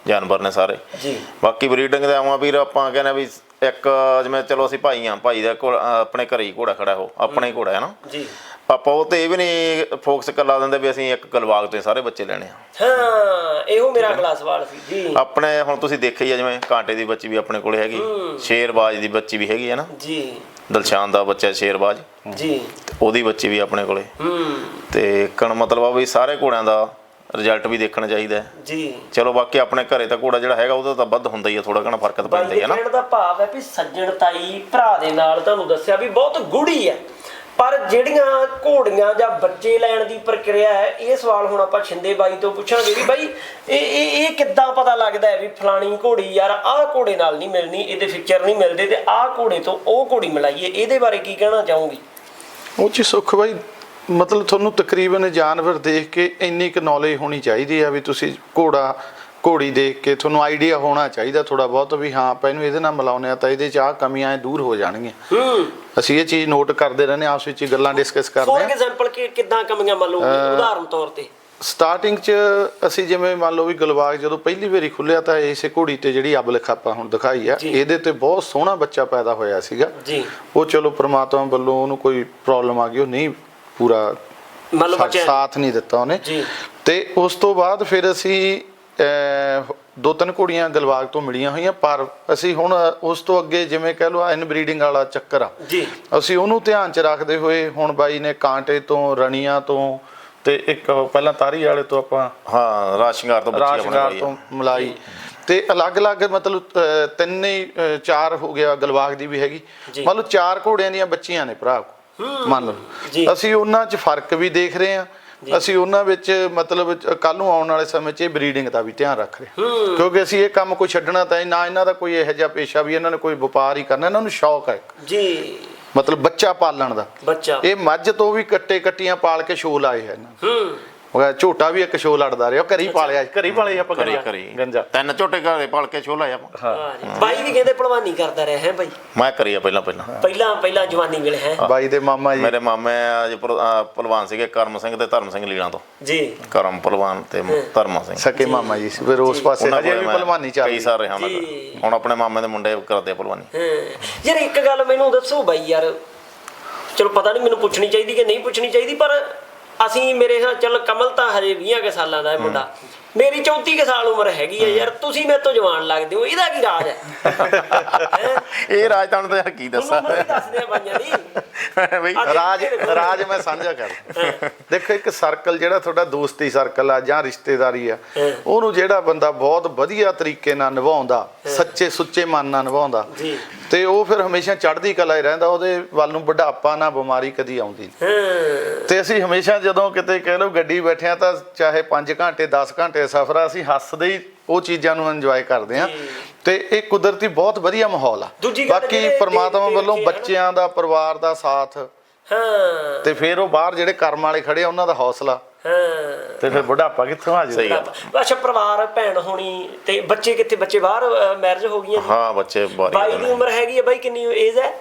ਜਾਨਵਰ ਨੇ ਸਾਰੇ। ਜੀ। ਬਾਕੀ ਬਰੀਡਿੰਗ ਦਾ ਆਵਾਂ ਵੀਰ ਆਪਾਂ ਕਹਿੰਦੇ ਵੀ ਇੱਕ ਜਿਵੇਂ ਚਲੋ ਅਸੀਂ ਭਾਈ ਆ ਭਾਈ ਦਾ ਕੋਲ ਆਪਣੇ ਘਰੇ ਹੀ ਘੋੜਾ ਖੜਾ ਹੋ ਆਪਣਾ ਹੀ। ਘੋੜਾ ਹੈ ਨਾ ਜੀ। ਆਪਾਂ ਉਹ ਤੇ ਇਹ ਵੀ ਨਹੀਂ ਫੋਕਸ ਕਰ ਲਾ ਦਿੰਦੇ ਵੀ ਅਸੀਂ ਇੱਕ ਗਲਵਾਗ ਤੋਂ ਸਾਰੇ ਬੱਚੇ ਲੈਣੇ ਆ। ਹਾਂ ਇਹੋ ਮੇਰਾ ਅਗਲਾ ਸਵਾਲ ਸੀ ਜੀ। ਆਪਣੇ ਹੁਣ ਤੁਸੀਂ ਦੇਖਿਆ ਹੀ ਆ ਜਿਵੇਂ ਕਾਂਟੇ ਦੀ ਬੱਚੀ ਵੀ ਆਪਣੇ ਕੋਲੇ ਹੈਗੀ ਸ਼ੇਰਬਾਜ਼ ਦੀ ਬੱਚੀ ਵੀ ਹੈਗੀ ਹੈ ਨਾ ਜੀ। ਦਲਸ਼ਾਨ ਦਾ ਬੱਚਾ ਸ਼ੇਰਬਾਜ਼। ਜੀ। ਉਹਦੀ ਬੱਚੀ ਵੀ ਆਪਣੇ ਕੋਲੇ। ਹੂੰ। ਤੇ ਕਣ ਮਤਲਬ ਆ ਵੀ ਸਾਰੇ ਘੋੜਿਆਂ ਦਾ ਰਿਜ਼ਲਟ ਵੀ ਦੇਖਣਾ ਚਾਹੀਦਾ ਹੈ। ਜੀ। ਚਲੋ ਬਾਕੀ ਆਪਣੇ ਘਰੇ ਤਾਂ ਘੋੜਾ ਜਿਹੜਾ ਹੈਗਾ ਉਹਦਾ ਤਾਂ ਵੱਧ ਹੁੰਦਾ ਹੀ ਆ ਥੋੜਾ ਘਣਾ ਫ਼ਰਕ ਤਾਂ ਪੈਂਦਾ ਹੀ ਨਾ। ਕਹਿਣ ਦਾ ਭਾਵ ਹੈ ਵੀ ਸੱਜਣਤਾਈ ਭਰਾ ਦੇ ਨਾਲ ਤੁਹਾਨੂੰ ਦੱਸਿਆ ਵੀ ਬਹੁਤ ਗੂੜੀ ਹੈ। ਪਰ ਜਿਹੜੀਆਂ ਘੋੜੀਆਂ ਜਾਂ ਬੱਚੇ ਲੈਣ ਦੀ ਪ੍ਰਕਿਰਿਆ ਹੈ, ਇਹ ਸਵਾਲ ਹੁਣ ਆਪਾਂ ਛਿੰਦੇ ਬਾਈ ਤੋਂ ਪੁੱਛਾਂਗੇ ਵੀ ਬਾਈ, ਇਹ ਇਹ ਇਹ ਕਿੱਦਾਂ ਪਤਾ ਲੱਗਦਾ ਹੈ ਵੀ ਫਲਾਣੀ ਘੋੜੀ ਯਾਰ ਆਹ ਘੋੜੇ ਨਾਲ ਨਹੀਂ ਮਿਲਣੀ, ਇਹਦੇ ਫਿਕਚਰ ਨਹੀਂ ਮਿਲਦੇ ਤੇ ਆਹ ਘੋੜੇ ਤੋਂ ਉਹ ਘੋੜੀ ਮਿਲਾਈਏ, ਇਹਦੇ ਬਾਰੇ ਕੀ ਕਹਿਣਾ ਚਾਹੋਗੇ? ਉਹ ਚ ਸੁੱਖ ਬਾਈ, ਮਤਲਬ ਤੁਹਾਨੂੰ ਤਕਰੀਬਨ ਜਾਨਵਰ ਦੇਖ ਕੇ ਇੰਨੀ ਕੁ ਨੌਲੇਜ ਹੋਣੀ ਚਾਹੀਦੀ ਆ ਵੀ ਤੁਸੀਂ ਘੋੜਾ ਘੋੜੀ ਦੇਖ ਕੇ ਤੁਹਾਨੂੰ ਆਈਡੀਆ ਹੋਣਾ ਚਾਹੀਦਾ ਥੋੜਾ ਬਹੁਤ ਵੀ ਹਾਂ ਆਪਾਂ ਇਹਨੂੰ ਇਹਦੇ ਨਾਲ ਮਿਲਾਉਂਦੇ ਆ ਤਾਂ ਇਹਦੇ ਚ ਆਹ ਕਮੀਆਂ ਦੂਰ ਹੋ ਜਾਣਗੀਆਂ। ਅਸੀਂ ਇਹ ਚੀਜ਼ ਨੋਟ ਕਰਦੇ ਰਹਿੰਦੇ ਆਪਸ ਵਿੱਚ ਗੱਲਾਂ ਡਿਸਕਸ ਕਰਦੇ ਫੋਰ ਆ ਐਗਜ਼ਾਮਪਲ ਕਿ ਕਿੱਦਾਂ ਕਮੀਆਂ ਮੰਨ ਲਓ ਉਦਾਹਰਨ ਤੌਰ ਤੇ। ਸਟਾਰਟਿੰਗ 'ਚ ਅਸੀਂ ਜਿਵੇਂ ਮੰਨ ਲਓ ਵੀ ਗਲਬਾਗ ਜਦੋਂ ਪਹਿਲੀ ਵਾਰੀ ਖੁੱਲਿਆ ਤਾਂ ਇਸੇ ਘੋੜੀ ਤੇ ਜਿਹੜੀ ਅਬ ਲਿਖਾਪਾ ਹੁਣ ਦਿਖਾਈ ਆ। ਇਹਦੇ ਤੇ ਬਹੁਤ ਸੋਹਣਾ ਬੱਚਾ ਪੈਦਾ ਹੋਇਆ ਸੀਗਾ। ਜੀ। ਉਹ ਚਲੋ ਪ੍ਰਮਾਤਮਾ ਵੱਲੋਂ ਉਹਨੂੰ ਕੋਈ ਪ੍ਰੋਬਲਮ ਆ ਗਈ ਉਹ ਨਹੀਂ ਪੂਰਾ ਮੰਨ ਲਓ ਸਾ- ਬੱਚੇ ਸਾਥ ਨਹੀਂ ਦਿੱਤਾ ਉਹਨੇ। ਜੀ। ਤੇ ਉਸ ਤੋਂ ਬਾਅਦ ਫਿਰ ਅਸੀਂ ਦੋ ਤਿੰਨ ਘੋੜੀਆਂ ਗਲਬਾਗ ਤੋਂ ਮਿਲੀਆਂ ਹੋਈਆਂ ਪਰ ਅਸੀਂ ਹੁਣ ਉਸ ਤੋਂ ਅੱਗੇ ਜਿਵੇਂ ਕਹਿ ਲਓ ਇਨ ਬਰੀਡਿੰਗ ਵਾਲਾ ਚੱਕਰ ਆ। ਜੀ। ਅਸੀਂ ਉਹਨੂੰ ਧਿਆਨ 'ਚ ਰੱਖਦੇ ਹੋਏ ਹੁਣ ਬਾਈ ਨੇ ਕਾਂਟੇ ਤੋਂ ਰਣੀਆਂ ਤੋਂ ਤੇ ਇੱਕ ਪਹਿਲਾਂ ਤਾਰੀ ਵਾਲੇ ਤੋਂ ਆਪਾਂ ਹਾਂ ਰਾਜ ਸ਼ਿੰਗਾਰ ਤੋਂ ਬੱਚੀ ਆਪਣੇ ਰਾਜਗਾਰ ਕੋਲ ਤੋਂ। ਮਲਾਈ। ਤੇ ਅਲੱਗ-ਅਲੱਗ ਮਤਲਬ ਤਿੰਨ ਚਾਰ ਹੋ ਗਿਆ ਗਲਬਾਗ ਦੀ ਵੀ ਹੈਗੀ। ਲਓ ਚਾਰ ਘੋੜਿਆਂ ਦੀਆਂ ਬੱਚੀਆਂ ਨੇ ਭਰਾ ਕੋ। ਮੰਨ ਜੀ। ਲਓ ਅਸੀਂ ਉਹਨਾਂ 'ਚ ਫ਼ਰਕ ਵੀ ਦੇਖ ਰਹੇ ਹਾਂ। ਅਸੀਂ ਉਹਨਾਂ ਵਿੱਚ ਮਤਲਬ ਕੱਲ ਨੂੰ ਆਉਣ ਵਾਲੇ ਸਮੇਂ 'ਚ ਇਹ ਬਰੀਡਿੰਗ ਦਾ ਵੀ ਧਿਆਨ ਰੱਖ ਰਹੇ। ਕਿਉਂਕਿ ਅਸੀਂ ਇਹ ਕੰਮ ਕੋਈ ਛੱਡਣਾ ਤਾਂ ਨਾ ਇਹਨਾਂ ਦਾ ਕੋਈ ਇਹੋ ਜਿਹਾ ਪੇਸ਼ਾ ਵੀ ਇਹਨਾਂ ਨੇ ਕੋਈ ਵਪਾਰ ਹੀ ਕਰਨਾ ਇਹਨਾਂ ਨੂੰ ਸ਼ੌਕ ਹੈ। ਜੀ। ਮਤਲਬ ਬੱਚਾ ਪਾਲਣ ਦਾ। ਬੱਚਾ। ਇਹ ਮੱਝ ਤੋਂ ਵੀ ਕੱਟੇ ਕੱਟੀਆਂ ਪਾਲ ਕੇ ਸ਼ੋਅ ਲਾਏ ਹਨ ਹੂੰ। ਉਹ ਝੋਟਾ ਵੀ ਇੱਕ ਸ਼ੋਅ ਲੜਦਾ ਰਿਹਾ ਘਰੀ ਪਾਲਿਆ ਘਰੀ ਪਾਲੇ ਆਪਾਂ ਕਰੀ ਗੰਜਾ। ਕਰੀ ਗੰਜਾ। ਤਿੰਨ ਝੋਟੇ ਘਰੇ ਪਾਲ ਕੇ ਛੋਲਾ ਆਪਾਂ। ਹਾਂ। ਬਾਈ ਵੀ ਕਹਿੰਦੇ ਭਲਵਾਨੀ ਕਰਦਾ ਰਿਹਾ ਹੈ ਬਾਈ? ਮੈਂ ਕਰੀ ਆ ਪਹਿਲਾਂ ਪਹਿਲਾਂ। ਪਹਿਲਾਂ ਪਹਿਲਾਂ ਜਵਾਨੀ ਵੇਲੇ ਹੈ? ਬਾਈ ਦੇ ਮਾਮਾ ਜੀ। ਮੇਰੇ ਮਾਮੇ ਅੱਜ ਪਹਿਲਵਾਨ ਸੀਗੇ ਕਰਮ ਸਿੰਘ ਤੇ ਧਰਮ ਸਿੰਘ ਲੀਲਾਂ ਤੋਂ। ਜੀ। ਕਰਮ ਪਹਿਲਵਾਨ ਤੇ ਧਰਮ ਸਿੰਘ। ਸਕੇ ਮਾਮਾ ਜੀ। ਸੀ। ਫਿਰ ਉਸ ਪਾਸੇ ਕੋਲੇ ਵੀ ਮੈਂ ਭਲਵਾਨੀ ਚੱਲ ਕਈ ਸਾਰੇ ਹਾਂ। ਹੁਣ ਆਪਣੇ ਮਾਮੇ ਦੇ ਮੁੰਡੇ ਕਰਦੇ ਪਹਿਲਵਾਨੀ ਹਾਂ। ਯਾਰ ਇੱਕ ਗੱਲ ਮੈਨੂੰ ਦੱਸੋ ਬਾਈ ਯਾਰ। ਚਲੋ ਪਤਾ ਨਹੀਂ ਮੈਨੂੰ ਪੁੱਛਣੀ ਚਾਹੀਦੀ ਕਿ ਨਹੀਂ ਪੁੱਛਣੀ ਚਾਹੀਦੀ ਪਰ ਅਸੀਂ ਮੇਰੇ ਨਾਲ ਚੱਲ ਕਮਲ ਤਾਂ ਹਜੇ 20 ਕੇ ਸਾਲਾਂ ਦਾ ਹੈ ਮੁੰਡਾ। ਮੇਰੀ 34 ਕੇ ਸਾਲ ਉਮਰ ਹੈਗੀ ਹੈ। ਯਾਰ ਤੁਸੀਂ ਮੇਰੇ ਤੋਂ ਜਵਾਨ ਲੱਗਦੇ ਹੋ ਇਹਦਾ ਕੀ ਰਾਜ ਹੈ? <laughs> ਇਹ ਰਾਜਧਾਨ ਤਾਂ ਯਾਰ ਕੀ ਦੱਸਾਂ? ਦੱਸਦੇ ਬਾਈਆਂ ਦੀ। ਬਈ ਰਾਜ ਰਾਜ ਮੈਂ ਸਾਂਝਾ ਕਰ ਦੇਖੋ ਇੱਕ ਸਰਕਲ ਜਿਹੜਾ ਤੁਹਾਡਾ ਦੋਸਤੀ ਸਰਕਲ ਆ ਜਾਂ ਰਿਸ਼ਤੇਦਾਰੀ ਆ ਉਹਨੂੰ ਜਿਹੜਾ ਬੰਦਾ ਬਹੁਤ ਵਧੀਆ ਤਰੀਕੇ ਨਾਲ ਨਿਭਾਉਂਦਾ ਸੱਚੇ ਸੁੱਚੇ ਮਨ ਨਾਲ ਨਿਭਾਉਂਦਾ ਤੇ ਉਹ ਫਿਰ ਹਮੇਸ਼ਾ ਚੜ੍ਹਦੀ ਕਲਾ ਹੀ ਰਹਿੰਦਾ ਉਹਦੇ ਵੱਲ ਨੂੰ ਬੁਢਾਪਾ ਨਾ ਬਿਮਾਰੀ ਕਦੀ ਆਉਂਦੀ ਤੇ ਅਸੀਂ ਹਮੇਸ਼ਾ ਜਦੋਂ ਕਿਤੇ ਕਹਿ ਲਓ ਗੱਡੀ ਬੈਠਿਆਂ ਤਾਂ ਚਾਹੇ 5 ਘੰਟੇ 10 ਘੰਟੇ ਸਫ਼ਰ ਆ ਅਸੀਂ ਹੱਸਦੇ ਹੀ ਉਹ ਚੀਜ਼ਾਂ ਨੂੰ ਇੰਜੋਏ ਕਰਦੇ ਆ। ਤੇ ਇਹ ਕੁਦਰਤੀ ਬਹੁਤ ਵਧੀਆ ਮਾਹੌਲ ਆ ਬਾਕੀ ਪ੍ਰਮਾਤਮਾ ਵੱਲੋਂ। ਬੱਚਿਆਂ ਦਾ ਪਰਿਵਾਰ ਦਾ ਸਾਥ ਹਾਂ। ਤੇ ਫਿਰ ਉਹ ਬਾਹਰ ਜਿਹੜੇ ਕਰਮ ਵਾਲੇ ਖੜੇ ਆ ਉਹਨਾਂ ਦਾ ਹੌਸਲਾ। ਹਾਂ। ਤੇ ਫਿਰ ਬੁਢਾਪਾ ਕਿੱਥੋਂ ਆ ਸਹੀ ਜਾਊਗਾ। ਅੱਛਾ ਪਰਿਵਾਰ ਭੈਣ ਹੋਣੀ ਤੇ ਬੱਚੇ ਕਿੱਥੇ? ਬੱਚੇ ਬਾਹਰ ਮੈਰਿਜ ਹੋ ਗਈਆਂ ਹਾਂ ਬੱਚੇ ਬਾਈ ਦੀ ਉਮਰ ਹੈਗੀ ਹੈ ਬਾਈ? ਕਿੰਨੀ ਏਜ ਹੈ?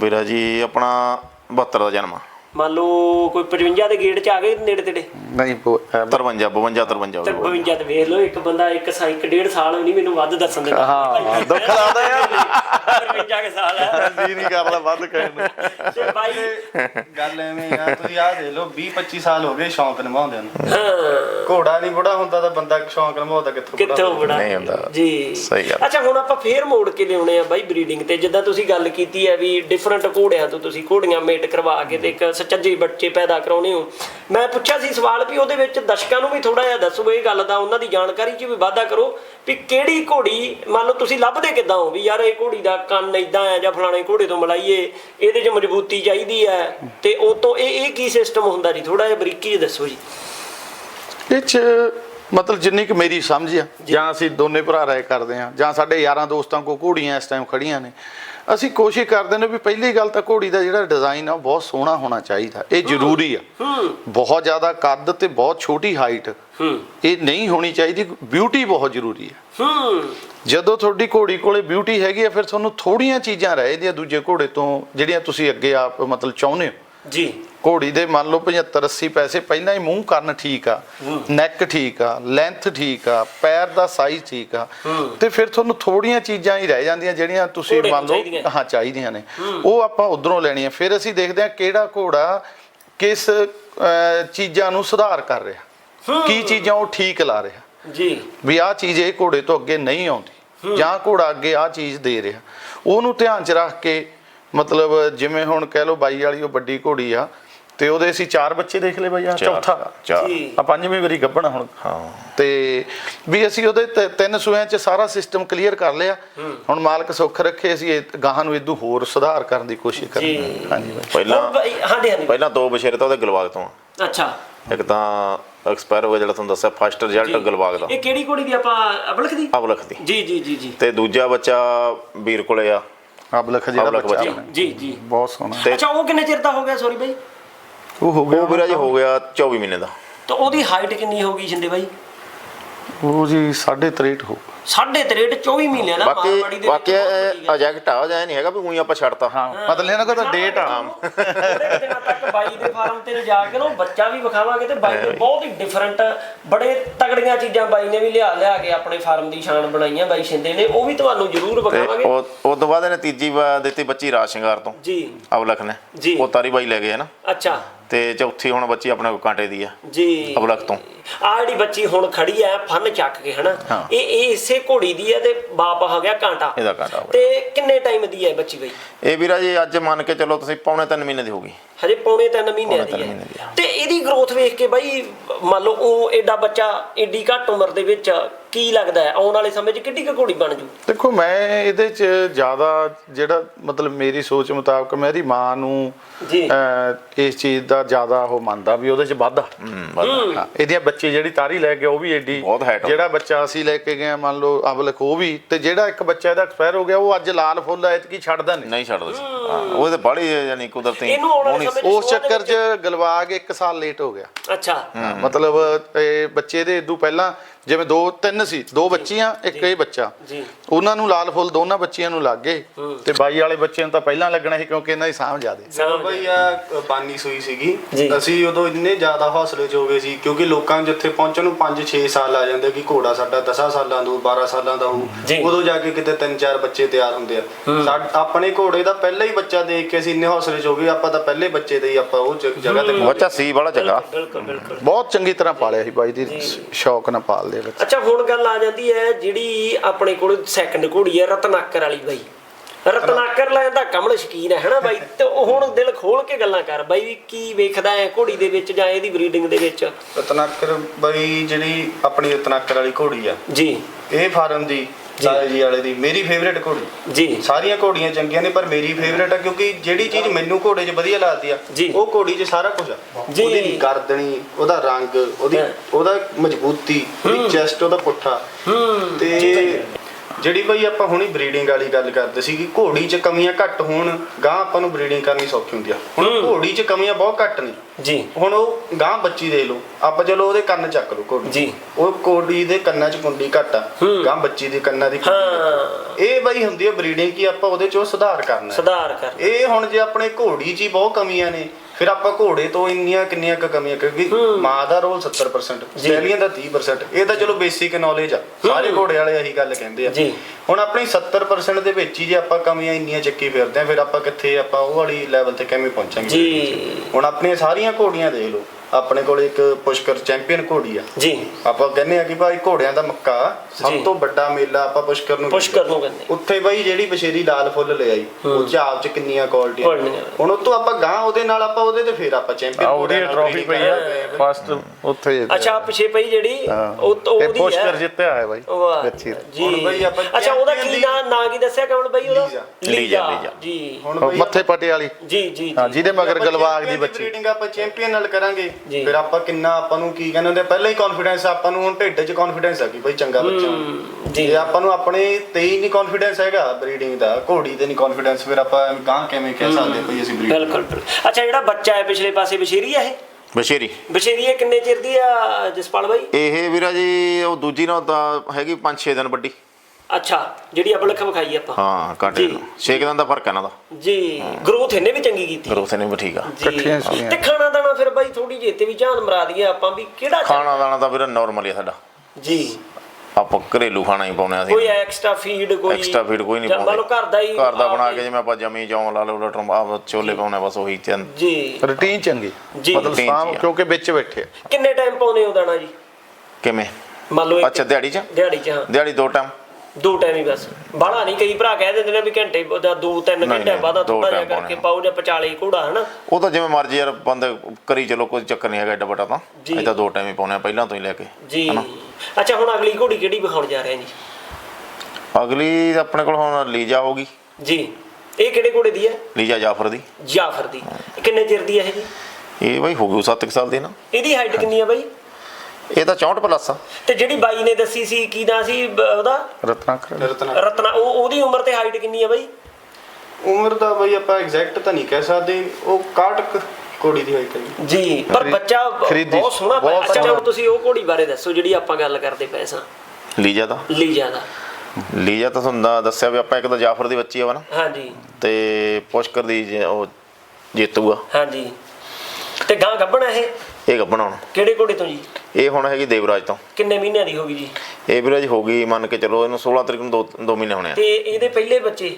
ਵੀਰਾ ਜੀ ਆਪਣਾ 72 ਦਾ ਜਨਮ। ਮੰਨ ਲਓ ਕੋਈ 55 ਦੇ ਗੇੜ ਚ ਆ ਗਏ ਨੇੜੇ ਤੇੜੇ? ਨਹੀਂ ਪੋ- ਅਹ 53 52 53 ਤੇ ਹੋ ਗਏ 52 ਤੇ ਵੇਖ ਲਓ ਇੱਕ ਬੰਦਾ ਇੱਕ ਸਾ ਇੱਕ ਡੇਢ ਸਾਲ ਨਹੀਂ ਮੈਨੂੰ ਵੱਧ ਦੱਸਣ ਦਿੰਦਾ। ਹਾਂ ਦੁੱਖ ਲੱਗਦਾ ਯਾਰ। 52 ਕੇ ਸਾਲ ਹੈ ਜੀ ਨਹੀਂ ਕਰਦਾ ਵੱਧ ਕਹਿਣ ਨੂੰ। ਤੇ ਬਾਈ ਗੱਲ ਐਵੇਂ ਆ ਤੁਸੀਂ ਆਹ ਦੇ ਲਓ 20 25 ਸਾਲ ਹੋ ਗਏ ਸ਼ੌਂਕ ਨਿਭਾਉਂਦੇ ਨੂੰ। ਹਾਂ। ਘੋੜਾ ਨਹੀਂ ਬੁੜਾ ਹੁੰਦਾ ਤਾਂ ਬੰਦਾ ਸ਼ੌਂਕ ਨਿਭਾਉਂਦਾ ਕਿੱਥੋਂ ਕਿੱਥੋਂ ਬੜਾ? ਨਹੀਂ ਹੁੰਦਾ। ਜੀ। ਸਹੀ ਗੱਲ। ਅੱਛਾ ਹੁਣ ਆਪਾਂ ਫੇਰ ਮੋੜ ਕੇ ਲਿਆਉਣੇ ਆ ਬਾਈ ਬਰੀਡਿੰਗ ਤੇ। ਜਿੱਦਾਂ ਤੁਸੀਂ ਗੱਲ ਕੀਤੀ ਹੈ ਵੀ ਡਿਫਰੈਂਟ ਘੋੜਿਆਂ ਤੋਂ ਤੁਸੀਂ ਘੋੜੀਆਂ ਮੇਟ ਕਰਵਾ ਕੇ ਤੇ ਇੱਕ ਸੱਚੇ ਬੱਚੇ ਪੈਦਾ ਕਰਾਉਣੇ ਹੋ। ਮੈਂ ਪੁੱਛਿਆ ਸੀ ਸਵਾਲ ਵੀ ਉਹਦੇ ਵਿੱਚ ਦਰਸ਼ਕਾਂ ਨੂੰ ਵੀ ਥੋੜਾ ਜਿਹਾ ਦੱਸੋ ਇਹ ਗੱਲ ਦਾ, ਉਹਨਾਂ ਦੀ ਜਾਣਕਾਰੀ 'ਚ ਵੀ ਵਾਧਾ ਕਰੋ ਵੀ ਕਿਹੜੀ ਘੋੜੀ, ਮੰਨ ਲਓ ਤੁਸੀਂ ਲੱਭਦੇ ਕਿੱਦਾਂ ਹੋ ਵੀ ਯਾਰ ਇਹ ਘੋੜੀ ਦਾ ਕੰਨ ਇਦਾਂ ਹੈ ਜਾਂ ਫਲਾਣੇ ਘੋੜੇ ਤੋਂ ਮਲਾਈਏ, ਇਹਦੇ 'ਚ ਮਜ਼ਬੂਤੀ ਚਾਹੀਦੀ ਹੈ ਤੇ ਉਹ ਤੋਂ ਇਹ ਇਹ ਕੀ ਸਿਸਟਮ ਹੁੰਦਾ ਜੀ? ਥੋੜਾ ਜਿਹਾ ਬਰੀਕੀ ਦੱਸੋ ਜੀ। ਇਹ ਚ ਮਤਲਬ ਜਿੰਨੀ ਕੁ ਮੇਰੀ ਸਮਝ ਆ, ਜਾਂ ਅਸੀਂ ਦੋਨੇ ਭਰਾ ਰਾਏ ਕਰਦੇ ਆ ਜਾਂ ਸਾਡੇ ਯਾਰਾਂ ਦੋਸਤਾਂ ਕੋ ਘੋੜੀਆਂ ਇਸ ਟਾਈਮ ਖੜੀਆਂ ਨੇ ਅਸੀਂ ਕੋਸ਼ਿਸ਼ ਕਰਦੇ ਨੇ ਵੀ ਪਹਿਲੀ ਗੱਲ ਤਾਂ ਘੋੜੀ ਦਾ ਜਿਹੜਾ ਡਿਜ਼ਾਈਨ ਆ ਉਹ ਬਹੁਤ ਸੋਹਣਾ ਹੋਣਾ ਚਾਹੀਦਾ। ਇਹ ਜ਼ਰੂਰੀ ਆ। ਬਹੁਤ ਜ਼ਿਆਦਾ ਕੱਦ ਤੇ ਬਹੁਤ ਛੋਟੀ ਹਾਈਟ ਇਹ ਨਹੀਂ ਹੋਣੀ ਚਾਹੀਦੀ। ਬਿਊਟੀ ਬਹੁਤ ਜ਼ਰੂਰੀ ਆ। ਹੂੰ। ਜਦੋਂ ਤੁਹਾਡੀ ਘੋੜੀ ਕੋਲੇ ਬਿਊਟੀ ਹੈਗੀ ਆ ਫਿਰ ਤੁਹਾਨੂੰ ਥੋੜੀਆਂ ਚੀਜ਼ਾਂ ਰਹਿ ਜਾਂਦੀਆਂ ਦੂਜੇ ਘੋੜੇ ਤੋਂ ਜਿਹੜੀਆਂ ਤੁਸੀਂ ਅੱਗੇ ਆਪ ਮਤਲਬ ਚਾਹੁੰਦੇ ਹੋ। ਜੀ। ਘੋੜੀ ਦੇ ਮੰਨ ਲਓ 75 80 ਪੈਸੇ ਪਹਿਲਾਂ ਹੀ ਮੂੰਹ ਕਰਨ ਠੀਕ ਆ ਨੈਕ ਠੀਕ ਆ ਲੈਂਥ ਠੀਕ ਆ ਪੈਰ ਦਾ ਸਾਈਜ਼ ਠੀਕ ਆ। ਤੇ ਫਿਰ ਤੁਹਾਨੂੰ ਥੋੜੀਆਂ ਚੀਜ਼ਾਂ ਹੀ ਰਹਿ ਜਾਂਦੀਆਂ ਜਿਹੜੀਆਂ ਤੁਸੀਂ ਮੰਨ ਲਓ। ਹਾਂ ਚਾਹੀਦੀਆਂ ਨੇ। ਉਹ ਆਪਾਂ ਉਧਰੋਂ ਲੈਣੀਆਂ। ਫਿਰ ਅਸੀਂ ਦੇਖਦੇ ਹਾਂ ਕਿਹੜਾ ਘੋੜਾ ਕਿਸ ਚੀਜ਼ਾਂ ਨੂੰ ਸੁਧਾਰ ਕਰ ਰਿਹਾ। ਕੀ ਚੀਜ਼ਾਂ ਉਹ ਠੀਕ ਲਾ ਰਿਹਾ। ਜੀ। ਵੀ ਆਹ ਚੀਜ਼ ਇਹ ਘੋੜੇ ਤੋਂ ਅੱਗੇ ਨਹੀਂ ਆਉਂਦੀ। ਜਾਂ ਘੋੜਾ ਅੱਗੇ ਆਹ ਚੀਜ਼ ਦੇ ਰਿਹਾ। ਉਹਨੂੰ ਧਿਆਨ 'ਚ ਰੱਖ ਕੇ ਮਤਲਬ ਜਿਵੇਂ ਹੁਣ ਕਹਿ ਲਓ ਬਾਈ ਵਾਲੀ ਉਹ ਵੱਡੀ ਘੋੜੀ ਆ ਤੇ ਉਹਦੇ ਅਸੀਂ ਚਾਰ ਬੱਚੇ ਦੇਖ ਲਏ ਬਾਈ ਆ ਚਾਰ- ਚੌਥਾ। ਚਾਰ। ਜੀ। ਆ ਪੰਜਵੀਂ ਵਾਰੀ ਗੱਭਣਾ ਹੁਣ। ਹਾਂ। ਤੇ ਵੀ ਅਸੀਂ ਉਹਦੇ ਤ- ਤਿੰਨ ਸੂਆਂ 'ਚ ਸਾਰਾ ਸਿਸਟਮ ਕਲੀਅਰ ਕਰ ਲਿਆ। ਹੁਣ ਮਾਲਕ ਸੁੱਖ ਰੱਖੇ ਅਸੀਂ ਇਹ ਗਾਹਾਂ ਨੂੰ ਇਦੋਂ ਹੋਰ ਸੁਧਾਰ ਕਰਨ ਦੀ ਕੋਸ਼ਿਸ਼ ਕਰਾਂਗੇ। ਜੀ। ਹਾਂਜੀ ਬਾਈ। ਪਹਿਲਾਂ ਹੁਣ ਬਾਈ- ਹਾਂਜੀ ਹਾਂਜੀ। ਪਹਿਲਾਂ ਦੋ ਬਸ਼ੇਰੇ ਤਾਂ ਉਹਦੇ ਗਲਵਾਗ ਤੋਂ ਆ। ਅੱਛਾ। ਇੱਕ ਤਾਂ ਐਕਸਪਾਇਰ ਹੋ ਗਿਆ ਜਿਹੜਾ ਤੁਹਾਨੂੰ ਦੱਸਿਆ ਫਸਟ ਰਿਜ਼ਲਟ ਗਲਵਾਗ ਦਾ ਇਹ ਕਿਹੜੀ ਕੁੜੀ ਦੀ ਆਪਾਂ ਅਬਲਖ ਦੀ? ਅਬਲਖ ਦੀ। ਜੀ ਜੀ ਜੀ ਜੀ। ਤੇ ਦੂਜਾ ਬੱਚਾ ਵੀਰ ਕੋਲੇ ਆ। ਅਬਲਖ ਜਿਹੜਾ ਅਬਲਖ ਬੱਚਾ ਬੱਚਾ। ਜੀ ਜੀ। ਬਹੁਤ ਸੋਹਣਾ। ਤੇ ਅੱਛਾ ਉਹ ਕਿੰਨੇ ਚਿਰ ਦਾ ਹੋ ਗਿਆ ਸੌਰੀ ਬਾਈ? ਉਹ ਹੋ ਉਹ ਵੀਰਾ ਜੀ ਹੋ ਗਿਆ 24 ਮਹੀਨੇ ਦਾ। ਤਾਂ ਉਹਦੀ ਹਾਈਟ ਕਿੰਨੀ ਹੋ ਗਈ ਸ਼ਿੰਦੇ ਬਾਈ? ਉਹ ਜੀ 63 ਹੋ 63 24 ਮਹੀਨਿਆਂ ਦਾ ਬਾਕੀ ਮਾਰਵਾੜੀ ਦੇ ਬਾਕੀ ਅਜੈਕਟ ਆ ਜਾਏ ਨਹੀਂ ਹੈਗਾ ਵੀ ਉਹੀ ਆਪਾਂ ਛੱਡਤਾ। ਹਾਂ। ਮਤਲਬ ਇਹਨਾਂ ਕੋਲ ਤਾਂ ਡੇਟ ਆ। ਥੋੜੇ ਦਿਨਾਂ ਤੱਕ ਬਾਈ ਦੇ ਫਾਰਮ ਤੇ ਜਾ ਕੇ ਨਾ ਉਹ ਬੱਚਾ ਵੀ ਵਿਖਾਵਾਂਗੇ ਤੇ ਬਾਈ ਨੇ ਬਹੁਤ ਹੀ ਡਿਫਰੈਂਟ ਬੜੇ ਤਗੜੀਆਂ ਚੀਜ਼ਾਂ ਬਾਈ ਨੇ ਵੀ ਲਿਆ ਲਿਆ ਕੇ ਆਪਣੇ ਫਾਰਮ ਦੀ ਸ਼ਾਨ ਬਣਾਈਆਂ ਬਾਈ ਸ਼ਿੰਦੇ ਨੇ। ਉਹ ਵੀ ਤੁਹਾਨੂੰ ਜ਼ਰੂਰ ਤੇ ਵਿਖਾਵਾਂਗੇ। ਉਹ ਤੋਂ ਬਾਅਦ ਇਹਨੇ ਤੀਜੀ ਵਾਰ ਦਿੱਤੀ ਬੱਚੀ ਰਾਜ ਸ਼ਿੰਗਾਰ ਤੋਂ। ਜੀ। ਅਬਲਖ ਨੇ। ਜੀ। ਉਹ ਤਾਰੀ ਬਾਈ ਲੈ ਗਏ ਨਾ। ਅੱਛਾ। ਤੇ ਚੌਥੀ ਹੁਣ ਬੱਚੀ ਆਪਣੇ ਕੋਲ ਕਾਂਟੇ ਦੀ ਆ। ਜੀ। ਅਬਲਖ ਤੋਂ। ਆ ਜਿਹੜੀ ਬੱਚੀ ਹੁਣ ਖੜੀ ਆ ਫਨ ਚੱਕ ਕੇ ਹਨਾ? ਇਹ ਇਹ ਇਸੇ ਘੋੜੀ ਦੀ ਹੈ ਤੇ ਬਾਪ ਹੋ ਗਿਆ ਕਾਂਟਾ। ਇਹਦਾ ਕਾਂਟਾ ਹੋ ਗਿਆ ਤੇ ਕਿੰਨੇ ਟਾਈਮ ਦੀ ਹੈ ਬੱਚੀ ਬਈ? ਇਹ ਵੀਰਾ ਜੀ ਅੱਜ ਮੰਨ ਕੇ ਚੱਲੋ ਤੁਸੀਂ ਪੌਣੇ 3 ਮਹੀਨੇ ਦੀ ਹੋ ਗਈ। ਹਜੇ ਪੌਣੇ 3 ਮਹੀਨਿਆਂ ਦੀ ਹੈ। ਤੇ ਇਹਦੀ ਗਰੋਥ ਵੇਖ ਕੇ ਬਾਈ ਮੰਨ ਲਓ ਉਹ ਐਡਾ ਬੱਚਾ ਏਡੀ ਘੱਟ ਉਮਰ ਦੇ ਵਿੱਚ ਕੀ ਲੱਗਦਾ ਹੈ? ਆਉਣ ਵਾਲੇ ਸਮੇਂ 'ਚ ਕਿੱਡੀ ਕੁ ਘੋੜੀ ਬਣ ਜੂ? ਦੇਖੋ ਮੈਂ ਇਹਦੇ ਚ ਜ਼ਿਆਦਾ ਜਿਹੜਾ ਮਤਲਬ ਮੇਰੀ ਸੋਚ ਮੁਤਾਬਕ ਮੇਰੀ ਮਾਂ ਨੂੰ ਇਸ ਚੀਜ਼ ਦਾ ਜ਼ਿਆਦਾ ਉਹ ਮੰਨਦਾ ਵੀ ਉਹਦੇ ਚ ਵਾਧਾ। ਇਹਦੀਆਂ ਬੱਚੇ ਜਿਹੜੀ ਤਾਰੀ ਲੈ ਕੇ ਉਹ ਵੀ ਆ। ਜਿਹੜਾ ਬੱਚਾ ਅਸੀਂ ਲੈ ਕੇ ਗਏ ਮੰਨ ਲਓ ਅਬਲਕ ਉਹ ਵੀ ਤੇ ਜਿਹੜਾ ਇੱਕ ਬੱਚਾ ਇਹਦਾ ਐਕਸਪਾਇਰ ਹੋ ਗਿਆ ਉਹ ਅੱਜ ਲਾਲ ਫੁੱਲ ਐਤਕੀ ਛੱਡਦਾ ਨਹੀਂ। ਨਹੀਂ ਛੱਡਦਾ ਉਹ ਤੇ ਬਾੜੀ ਯਾਨੀ ਕੁਦਰਤੀ ਇਹਨੂੰ ਆਉਣ ਵਾਲੇ ਹੋਣੀ ਸਮੇਂ 'ਚ ਉਸ ਚੱਕਰ 'ਚ ਗਲਵਾ ਕੇ 1 ਸਾਲ ਲੇਟ ਹੋ ਗਿਆ। ਅੱਛਾ। ਮਤਲਬ ਇਹ ਬੱਚੇ ਦੇ ਇਦੋਂ ਪਹਿਲਾਂ ਜਿਵੇਂ ਦੋ ਤਿੰਨ ਸੀ ਦੋ ਬੱਚੀਆਂ ਇੱਕ ਇਹ ਬੱਚਾ। ਜੀ। ਉਹਨਾਂ ਨੂੰ ਲਾਲ ਫੁੱਲ ਦੋਨਾਂ ਬੱਚੀਆਂ ਨੂੰ ਲੱਗ ਗਏ। ਤੇ ਬਾਈ ਵਾਲੇ ਬੱਚੇ ਨੂੰ ਤਾਂ ਪਹਿਲਾਂ ਲੱਗਣਾ ਸੀ ਕਿਉਂਕਿ ਇਹਨਾਂ ਦੀ ਸਾਂਭ ਜ਼ਿਆਦੇ। ਜਦੋਂ ਬਈ ਆ ਬਾਨੀ ਸੂਈ ਸੀਗੀ। ਅਸੀਂ ਉਦੋਂ ਇੰਨੇ ਜ਼ਿਆਦਾ ਹੌਸਲੇ 'ਚ ਹੋ ਗਏ ਸੀ ਕਿਉਂਕਿ ਲੋਕਾਂ ਨੂੰ ਜਿੱਥੇ ਪਹੁੰਚਣ ਨੂੰ 5-6 ਸਾਲ ਆ ਜਾਂਦੇ ਕਿ ਘੋੜਾ ਸਾਡਾ 10 ਸਾਲਾਂ ਦਾ ਹੋਊ, 12 ਸਾਲਾਂ ਦਾ। ਹੋਊ ਉਦੋਂ ਜਾ ਕੇ ਕਿਤੇ 3-4 ਬੱਚੇ ਤਿਆਰ ਹੁੰਦੇ ਆ। ਸਾਡ- ਆਪਣੇ ਘੋੜੇ ਦਾ ਪਹਿਲਾ ਹੀ ਬੱਚਾ ਦੇਖ ਕੇ ਅਸੀਂ ਇੰਨੇ ਹੌਸਲੇ 'ਚ ਹੋ ਗਏ ਆਪਾਂ ਤਾਂ ਪਹਿਲੇ ਬੱਚੇ ਦੇ ਹੀ ਆਪਾਂ ਉਹ ਜਗ੍ਹਾ ਤੇ ਪਹੁੰਚ ਬੱਚਾ ਸੀ ਬੜਾ ਚੰਗਾ। ਬਿਲਕੁਲ ਬਿਲਕੁਲ ਬਹੁਤ ਚੰਗੀ ਤਰ੍ਹਾਂ ਪਾਲਿਆ ਸੀ ਬਾਈ ਦੀ ਸ਼ੌਕ ਨਾਲ ਪਾਲਦੇ ਬੱਚੇ ਅੱਛਾ ਹੁਣ ਗੱਲ ਆ ਜਾਂਦੀ ਹੈ ਜਿਹੜੀ ਆਪਣੇ ਕੋਲ ਸੈਕੰਡ ਘੋੜੀ ਹੈ ਰਤਨਾਕਰ ਵਾਲੀ ਬਾਈ। ਰਤਨਾਕਰ ਲੈਣ ਦਾ ਕਮਲ ਸ਼ਕੀਨ ਹੈ ਹਨਾ ਬਾਈ? ਤੇ ਉਹ ਹੁਣ ਦਿਲ ਖੋਲ ਕੇ ਗੱਲਾਂ ਕਰ ਬਾਈ ਵੀ ਕੀ ਵੇਖਦਾ ਹੈ ਘੋੜੀ ਦੇ ਵਿੱਚ ਜਾਂ ਇਹਦੀ ਬਰੀਡਿੰਗ ਦੇ ਵਿੱਚ? ਰਤਨਾਕਰ ਬਈ ਜਿਹੜੀ ਆਪਣੀ ਰਤਨਾਕਰ ਵਾਲੀ ਘੋੜੀ ਆ ਜੀ। ਇਹ ਫਾਰਮ ਦੀ ਸਾਲੇ ਜੀ ਵਾਲੇ ਦੀ। ਮੇਰੀ ਫੇਵਰੇਟ ਘੋੜੀ। ਜੀ। ਸਾਰੀਆਂ ਘੋੜੀਆਂ ਚੰਗੀਆਂ ਨੇ ਪਰ ਮੇਰੀ ਫੇਵਰੇਟ ਆ ਕਿਉਂਕਿ ਜਿਹੜੀ ਚੀਜ਼ ਮੈਨੂੰ ਘੋੜੇ 'ਚ ਵਧੀਆ ਲੱਗਦੀ ਆ ਜੀ। ਉਹ ਘੋੜੀ 'ਚ ਸਾਰਾ ਕੁਝ ਆ। ਜੀ। ਉਹਦੀ ਗਰਦਨੀ ਉਹਦਾ ਰੰਗ ਉਹਦੀ ਹਾਂ। ਉਹਦਾ ਮਜ਼ਬੂਤੀ ਉਹਦੀ ਚੈਸਟ ਉਹਦਾ ਪੁੱਠਾ। ਹੂੰ। ਤੇ ਜਿਹੜੀ ਬਈ ਆਪਾਂ ਹੁਣੀ ਬਰੀਡਿੰਗ ਵਾਲੀ ਗੱਲ ਕਰਦੇ ਸੀ ਕਿ ਘੋੜੀ 'ਚ ਕਮੀਆਂ ਘੱਟ ਹੋਣ ਗਾਂ ਆਪਾਂ ਨੂੰ ਬਰੀਡਿੰਗ ਕਰਨੀ ਸੌਖੀ ਹੁੰਦੀ ਆ ਹੁਣ ਘੋੜੀ 'ਚ ਕਮੀਆਂ ਬਹੁਤ ਘੱਟ ਨੇ ਜੀ ਹੁਣ ਉਹ ਗਾਂ ਬੱਚੀ ਦੇ ਲਓ ਆਪਾਂ ਚਲੋ ਉਹਦੇ ਕੰਨ ਚੱਕ ਲਓ ਘੋੜੀ ਜੀ। ਉਹ ਘੋੜੀ ਦੇ ਕੰਨਾਂ 'ਚ ਕੁੰਡੀ ਘੱਟ ਆ। ਗਾਂ ਬੱਚੀ ਦੇ ਕੰਨਾਂ ਦੀ ਆ। ਹਾਂ ਇਹ ਬਈ ਹੁੰਦੀ ਹੈ ਬਰੀਡਿੰਗ ਕਿ ਆਪਾਂ ਉਹਦੇ 'ਚ ਉਹ ਸੁਧਾਰ ਕਰਨਾ। ਸੁਧਾਰ ਕਰ ਇਹ ਹੁਣ ਜੇ ਆਪਣੇ ਘੋੜੀ 'ਚ ਹੀ ਬਹੁਤ ਕਮੀਆਂ ਨੇ ਫਿਰ ਆਪਾਂ ਘੋੜੇ ਤੋਂ ਇੰਨੀਆਂ ਕਿੰਨੀਆਂ ਕੁ ਕਮੀਆਂ ਕਿਉਂਕਿ ਮਾਂ ਦਾ ਰੋਲ 70% ਸਟੈਲੀਅਨ ਦਾ 30% ਇਹ ਤਾਂ ਚਲੋ ਬੇਸਿਕ ਨੌਲੇਜ ਆ। ਸਾਰੇ ਘੋੜੇ ਵਾਲੇ ਇਹੀ ਗੱਲ ਕਹਿੰਦੇ ਆ। ਜੀ। ਹੁਣ ਆਪਣੀ 70% ਦੇ ਵਿੱਚ ਹੀ ਜੇ ਆਪਾਂ ਕਮੀਆਂ ਇੰਨੀਆਂ ਚੱਕੀ ਫਿਰਦੇ ਆ ਫਿਰ ਆਪਾਂ ਕਿੱਥੇ ਆਪਾਂ ਉਹ ਵਾਲੀ ਲੈਵਲ ਤੇ ਕਿਵੇਂ ਪਹੁੰਚਾਂਗੇ? ਜੀ। ਹੁਣ ਆਪਣੀਆਂ ਸਾਰੀਆਂ ਘੋੜੀਆਂ ਦੇਖ ਲਓ। ਆਪਣੇ ਕੋਲ ਇੱਕ ਪੁਸ਼ਕਰ ਚੈਂਪੀਅਨ ਘੋੜੀ ਆ। ਜੀ। ਆਪਾਂ ਕਹਿੰਦੇ ਆ ਕਿ ਭਾਈ ਘੋੜਿਆਂ ਦਾ ਮੱਕਾ। ਸਭ ਤੋਂ ਵੱਡਾ ਮੇਲਾ ਆਪਾਂ ਪੁਸ਼ਕਰ ਨੂੰ ਪੁਸ਼ਕਰ ਨੂੰ ਕਹਿੰਦੇ ਉੱਥੇ ਬਾਈ ਜਿਹੜੀ ਬਸ਼ੇਰੀ ਲਾਲ ਫੁੱਲ ਲੈ ਆਈ ਉਹ ਚ ਆਪ ਚ ਕਿੰਨੀਆਂ ਕੁਆਲਿਟੀਆਂ। ਹੁਣ ਉਹ ਤੋਂ ਆਪਾਂ ਗਾਂ ਉਹਦੇ ਨਾਲ ਆਪਾਂ ਉਹਦੇ ਤੇ ਫੇਰ ਆਪਾਂ ਚੈਂਪੀਅਨ ਉਹਦੀ ਟਰੋਫੀ ਪਈ ਆ ਫਸਟ ਉੱਥੇ ਅੱਛਾ ਪਿਛੇ ਪਈ ਜਿਹੜੀ। ਉਹ ਉਹਦੀ ਪੁਸ਼ਕਰ ਹੈ। ਜਿੱਤਿਆ ਹੈ ਬਾਈ। ਦਾ। ਜੀ। ਹੁਣ ਬਈ ਆਪਾਂ ਅੱਛਾ ਉਹਦਾ ਕੀ champion ਨਾਂ ਨਾਂ ਕੀ ਦੱਸਿਆ ਕਮਲ ਬਾਈ ਉਹਦਾ? ਲੀਜ਼ਾ। ਜੀ। ਹੁਣ ਮੱਥੇ ਪਟੇ ਵਾਲੀ ਜੀ ਜੀ ਹਾਂ ਜਿਹਦੇ ਮਗਰ ਗਲਵਾਗ ਦੀ ਬੱਚੀ। ਆਪਾਂ ਚੈਂਪੀਅਨ ਨਾਲ ਕਰਾਂਗੇ। ਜੀ। ਫਿਰ ਆਪਾਂ ਕਿੰਨਾ ਆਪਾਂ ਨੂੰ ਕੀ ਕਹਿੰਦੇ ਹੁੰਦੇ ਆ, ਪਹਿਲਾਂ ਹੀ ਕੌਨਫੀਡੈਂਸ ਆਪਾਂ ਨੂੰ ਹੁਣ ਢਿੱਡ 'ਚ ਕੌਨਫੀਡੈਂਸ ਆ ਕਿ ਬਈ ਚੰਗਾ ਬੱਚਾ। ਜੀ। ਜੇ ਆਪਾਂ ਨੂੰ ਆਪਣੇ ਤੇ ਹੀ ਨਹੀਂ ਕੌਨਫੀਡੈਂਸ ਹੈਗਾ ਬਰੀਡਿੰਗ ਦਾ ਘੋੜੀ ਤੇ ਨਹੀਂ ਕੌਨਫੀਡੈਂਸ ਫਿਰ ਆਪਾਂ ਗਾਂ ਕਿਵੇਂ ਕਹਿ ਸਕਦੇ ਭਈ ਅਸੀਂ ਬਰੀਡ ਬਿਲਕੁਲ ਬਿਲਕੁਲ। ਅੱਛਾ ਜਿਹੜਾ ਬੱਚਾ ਹੈ ਪਿਛਲੇ ਪਾਸੇ ਬਸ਼ੇਰੀ ਆ ਇਹ? ਬਸ਼ੇਰੀ। ਬਸ਼ੇਰੀ ਇਹ ਕਿੰਨੇ ਚਿਰ ਦੀ ਆ ਜਸਪਾਲ ਬਾਈ? ਇਹ ਵੀਰਾ ਜੀ ਉਹ ਦੂਜੀ ਨਾਲ ਤਾਂ ਹੈਗੀ 5-6 ਦਿਨ ਵੱਡੀ। ਅੱਛਾ ਜਿਹੜੀ ਅਬਲਖ ਵਿਖਾਈ ਆਪਾਂ। ਹਾਂ ਘੱਟ ਜੀ। 6 ਦਿਨ ਦਾ ਫ਼ਰਕ ਹੈ ਇਹਨਾਂ ਦਾ। ਜੀ ਗਰੋਥ ਇਹਨੇ ਵੀ ਚੰਗੀ ਕੀਤੀ। ਗਰੋਥ ਨੇ ਵੀ ਠੀਕ ਆ। ਜੀ। ਇਕੱਠੀਆਂ ਸੀਗੀਆਂ। ਤੇ ਖਾਣਾ ਦਾਣਾ ਫਿਰ ਬਾਈ ਥੋੜੀ ਜਿਹੀ ਤੇ ਵੀ ਜਾਨ ਮਰਾ ਦਈਏ ਆਪਾਂ ਵੀ ਕਿਹੜਾ ਚੱਲ- ਖਾਣਾ ਦਾਣਾ ਤਾਂ ਵੀਰਾ ਨਾਰਮਲ ਹੀ ਆ ਸਾਡਾ। ਜੀ। ਆਪਾਂ ਘਰੇਲੂ ਖਾਣਾ ਹੀ ਪਾਉਣੇ ਆ ਕੋਈ ਅਸੀਂ ਐਕਸਟਰਾ ਫੀਡ ਕੋਈ ਐਕਸਟਰਾ ਫੀਡ ਕੋਈ ਨਹੀਂ ਜਾਂ ਮੰਨ ਲਓ ਪਾਉਂਦੇ ਘਰ ਦਾ ਹੀ ਘਰ ਦਾ ਬਣਾ ਕੇ ਜਿਵੇਂ ਆਪਾਂ ਜਮੀ ਜੌਂ ਲਾ ਲਓ ਲਟਰ ਆ ਛੋਲੇ ਪਾਉਣੇ ਬਸ ਉਹੀ ਚੰਦ ਜੀ। ਰੁਟੀਨ ਚੰਗੀ। ਜੀ। ਮਤਲਬ routine ਸਾਂਭ ਚ ਆ। ਕਿਉਂਕਿ ਵਿੱਚ ਬੈਠੇ ਆ। ਕਿੰਨੇ ਟਾਈਮ ਪਾਉਨੇ ਹੋ ਦਾਣਾ ਜੀ? ਕਿਵੇਂ? ਮੰਨ ਲਓ ਇੱਕ ਅੱਛਾ ਦਿਹਾੜੀ 'ਚ? ਦਿਹਾੜੀ ਚ ਹਾਂ। ਦਿਹਾੜੀ ਦੋ ਟਾਈਮ ਦੋ ਟਾਈਮ ਹੀ ਬਸ। ਬਾਹਲਾ ਨਹੀਂ ਕਈ ਭਰਾ ਕਹਿ ਦਿੰਦੇ ਨੇ ਵੀ ਘੰਟੇ ਦਾ ਦੋ ਤਿੰਨ ਨਹੀਂ, ਘੰਟੇ ਨਹੀਂ, ਬਾਅਦ ਦੋ ਥੋੜਾ ਜਿਹਾ time ਕਰਕੇ। ਪਾਓ ਜਾਂ ਪਚਾਲੇ ਘੋੜਾ ਹਨਾ? ਉਹ ਤਾਂ ਜਿਵੇਂ ਮਰਜ਼ੀ ਯਾਰ ਬੰਦ ਕਰੀ ਚਲੋ ਕੋਈ ਚੱਕਰ ਨਹੀਂ ਹੈਗਾ ਏਡਾ ਵੱਡਾ ਤਾਂ। ਜੀ। ਇਹ ਤਾਂ ਦੋ ਟਾਈਮ ਹੀ ਪਾਉਣੇ ਆ ਪਹਿਲਾਂ ਤੋਂ ਹੀ ਲੈ ਕੇ ਜੀ। ਅੱਛਾ ਹੁਣ ਅਗਲੀ ਘੋੜੀ ਕਿਹੜੀ ਵਿਖਾਉਣ ਜਾ ਰਹੇ ਜੀ? ਅਗਲੀ ਆਪਣੇ ਕੋਲ ਹੁਣ ਲੀਜਾ ਹੋਗੀ ਜੀ। ਇਹ ਕਿਹੜੇ ਘੋੜੇ ਦੀ ਹੈ ਲੀਜਾ ਜਾਫਰ ਦੀ। ਜਾਫਰ ਦੀ। ਕਿੰਨੇ ਚਿਰ ਦੀ ਹੈ ਇਹ? ਜੀ ਇਹ ਬਾਈ ਹੋ ਗਈ 7 ਸਾਲ ਦੀ ਨਾ। ਇਹਦੀ ਹਾਈਟ ਕਿੰਨੀ ਹੈ ਬਾਈ? ਇਹ ਤਾਂ 64 ਪਲੱਸ ਆ। ਤੇ ਜਿਹੜੀ ਬਾਈ ਨੇ ਦੱਸੀ ਸੀ ਕੀ ਨਾਂ ਸੀ ਬ- ਉਹਦਾ? ਰਤਨਾਕਰ। ਰਤਨਾ ਰਤਨਾ ਉਹ ਉਹਦੀ ਉਮਰ ਤੇ ਹਾਈਟ ਕਿੰਨੀ ਹੈ ਬਾਈ? ਉਮਰ ਦਾ ਬਈ ਆਪਾਂ ਐਗਜ਼ੈਕਟ ਤਾਂ ਨਹੀਂ ਕਹਿ ਸਕਦੇ। ਉਹ 61 ਘੋੜੀ ਦੀ ਹਾਈਟ ਹੈ ਜੀ। ਪਰ ਖਰੀ- ਬੱਚਾ ਬ- ਖਰੀਦੀ- ਬਹੁਤ ਸੋਹਣਾ ਬਹੁਤ ਅੱਛਾ ਸੋਹਣਾ। ਹੁਣ ਤੁਸੀਂ ਉਹ ਘੋੜੀ ਬਾਰੇ ਦੱਸੋ ਜਿਹੜੀ ਆਪਾਂ ਗੱਲ ਕਰਦੇ ਪਏ ਸਾਂ। ਲੀਜਾ ਦਾ। ਲਈ ਜ਼ਿਆਦਾ ਲੀਜਾ ਤਾਂ ਤੁਹਾਨੂੰ ਦਾ- ਦੱਸਿਆ ਵੀ ਆਪਾਂ ਇੱਕ ਤਾਂ ਜਾਫਰ ਦੀ ਬੱਚੀ ਆ ਵਾ ਨਾ। ਹਾਂਜੀ। ਤੇ ਪੁਸ਼ਕਰ ਦੀ ਜੇ ਉਹ ਜੇਤੂ ਆ। ਹਾਂਜੀ। ਤੇ ਗਾਂ ਗੱਬਣਾ ਇਹ? ਇਹ ਗੱਭਣ ਹੁਣ। ਕਿਹੜੇ ਘੋੜੇ ਤੋਂ ਜੀ? ਇਹ ਹੁਣ ਹੈਗੀ ਦੇਵਰਾਜ ਤੋਂ। ਕਿੰਨੇ ਮਹੀਨਿਆਂ ਦੀ ਹੋਗੀ ਜੀ? ਇਹ ਵੀਰਾ ਜੀ ਹੋ ਗਈ ਮੰਨ ਕੇ ਚਲੋ ਇਹਨੂੰ 16 ਤਰੀਕ ਨੂੰ ਦੋ ਦੋ ਮਹੀਨੇ ਹੋਣੇ ਆ। ਤੇ ਇਹਦੇ ਪਹਿਲੇ ਬੱਚੇ?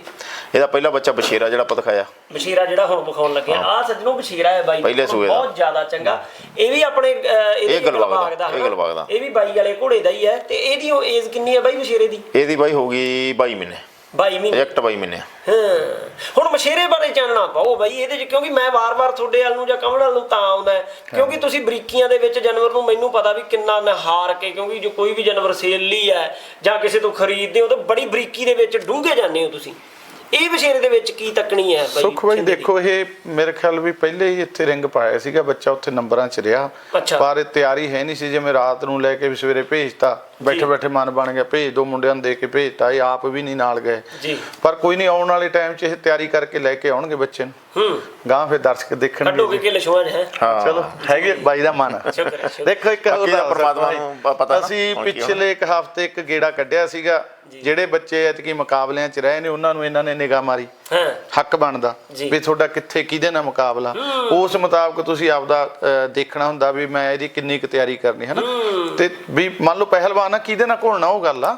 ਇਹਦਾ ਪਹਿਲਾ ਬੱਚਾ ਬਸ਼ੀਰਾ ਜਿਹੜਾ ਆਪਾਂ ਦਿਖਾਇਆ। ਬਸ਼ੀਰਾ ਜਿਹੜਾ ਹੁਣ ਵਿਖਾਉਣ ਲੱਗੇ ਆ। ਆਹ ਸੱਜਣੋ ਬਸ਼ੀਰਾ ਹੈ ਬਾਈ। ਪਹਿਲੇ ਸੂਏ ਦਾ। ਬਹੁਤ ਜ਼ਿਆਦਾ ਚੰਗਾ। ਇਹ ਵੀ ਆਪਣੇ ਅਹ, ਇਹ ਗਲਬਾਗ ਦਾ, ਇਹ ਹਨਾ? ਗਲਬਾਗ ਦਾ। ਇਹ ਵੀ ਬਾਈ ਵਾਲੇ ਘੋੜੇ ਦਾ ਹੀ ਹੈ। ਤੇ ਇਹਦੀ ਏਜ ਕਿੰਨੀ ਹੈ ਬਾਈ ਬਸ਼ੀਰੇ ਦੀ? ਇਹਦੀ ਬਾਈ ਹੋ ਗਈ 22 ਮਹੀਨੇ। 22 ਮਹੀਨੇ। ਐਕਟ 22 ਮਹੀਨੇ। ਹਾਂ। ਹੁਣ ਮਸ਼ੇਰੇ ਬਾਰੇ ਜਾਣਨਾ ਪਾਓ ਬਾਈ ਇਹਦੇ ਚ ਕਿਉਂਕਿ ਮੈਂ ਵਾਰ-ਵਾਰ ਤੁਹਾਡੇ ਵੱਲ ਨੂੰ ਜਾਂ ਕਮਲ ਵੱਲ ਨੂੰ ਤਾਂ ਆਉਂਦਾ ਕਿਉਂਕਿ ਤੁਸੀਂ ਬਰੀਕੀਆਂ ਦੇ ਵਿੱਚ ਜਾਨਵਰ ਨੂੰ ਮੈਨੂੰ ਪਤਾ ਵੀ ਕਿੰਨਾ ਨਿਹਾਰ ਕੇ ਕਿਉਂਕਿ ਜੋ ਕੋਈ ਵੀ ਜਾਨਵਰ ਸੇਲ ਲਈ ਹੈ ਜਾਂ ਕਿਸੇ ਤੋਂ ਖਰੀਦਦੇ ਹੋ ਤਾਂ ਬੜੀ ਬਰੀਕੀ ਦੇ ਵਿੱਚ ਡੂੰਘੇ ਜਾਂਦੇ ਹੋ ਤੁਸੀਂ। ਇਹ ਮਸ਼ੇਰੇ ਦੇ ਵਿੱਚ ਕੀ ਤੱਕਣੀ ਹੈ ਬਾਈ? ਸੁਖ ਬਾਈ? ਦੇਖੋ ਇਹ ਮੇਰੇ ਖਿਆਲ ਵੀ ਪਹਿਲੇ ਹੀ ਇੱਥੇ ਰਿੰਗ ਪਾਇਆ ਸੀਗਾ ਬੱਚਾ ਉੱਥੇ ਨੰਬਰਾਂ 'ਚ ਰਿਹਾ। ਪਰ ਇਹ ਤਿਆਰੀ ਹੈ ਨਹੀਂ ਸੀ ਜਿਵੇਂ ਰਾਤ ਨੂੰ ਲੈ ਕੇ ਵੀ ਸਵੇਰੇ ਭੇਜਤਾ। ਬੈਠੇ ਬੈਠੇ ਮਨ ਬਣ ਗਿਆ ਭੇਜ ਦੋ ਮੁੰਡਿਆਂ ਨੂੰ ਦੇ ਕੇ ਭੇਜਤਾ ਇਹ ਆਪ ਵੀ ਨਹੀਂ ਨਾਲ ਗਏ। ਜੀ। ਪਰ ਕੋਈ ਨਹੀਂ ਆਉਣ ਵਾਲੇ ਟਾਈਮ 'ਚ ਇਹ ਤਿਆਰੀ ਕਰਕੇ ਲੈ ਕੇ ਆਉਣਗੇ ਬੱਚੇ ਨੂੰ। ਹੂੰ। ਗਾਂ ਫਿਰ ਦਰਸ਼ਕ ਦੇਖਣਗੇ। ਕੱਢੋਗੇ ਕਿ ਲਸ਼ਵਾਂ ਹੈ। ਹਾਂ। ਚਲੋ ਹੈਗੇ ਬਾਈ ਦਾ ਮਨ। ਦੇਖੋ ਇੱਕ ਪ੍ਰਮਾਤਮਾ ਨੂੰ ਪਤਾ ਅਸੀਂ ਪਿਛਲੇ ਇੱਕ ਹਫ਼ਤੇ ਇੱਕ ਗੇੜਾ ਕੱਢਿਆ ਸੀਗਾ। ਜਿਹੜੇ ਬੱਚੇ ਐਤਕੀ ਮੁਕਾਬਲਿਆਂ 'ਚ ਰਹੇ ਨੇ ਉਹਨਾਂ ਨੂੰ ਇਹਨਾਂ ਨੇ ਨਿਗਾਹ ਮਾਰੀ। ਹੱਕ ਬਣਦਾ। ਵੀ ਤੁਹਾਡਾ ਕਿੱਥੇ ਕਿਹਦੇ ਨਾਲ ਮੁਕਾਬਲਾ। ਉਸ ਮੁਤਾਬਕ ਤੁਸੀਂ ਆਪਦਾ ਦੇਖਣਾ ਹੁੰਦਾ ਵੀ ਮੈਂ ਇਹਦੀ ਕਿੰਨੀ ਕੁ ਤਿਆਰੀ ਕਰਨੀ ਹੈ। ਨਾ ਤੇ ਵੀ ਮੰਨ ਲਓ ਪਹਿਲਵਾਨ ਆ ਕਿਹਦੇ ਨਾਲ ਘੁਲਣਾ ਉਹ ਗੱਲ ਆ?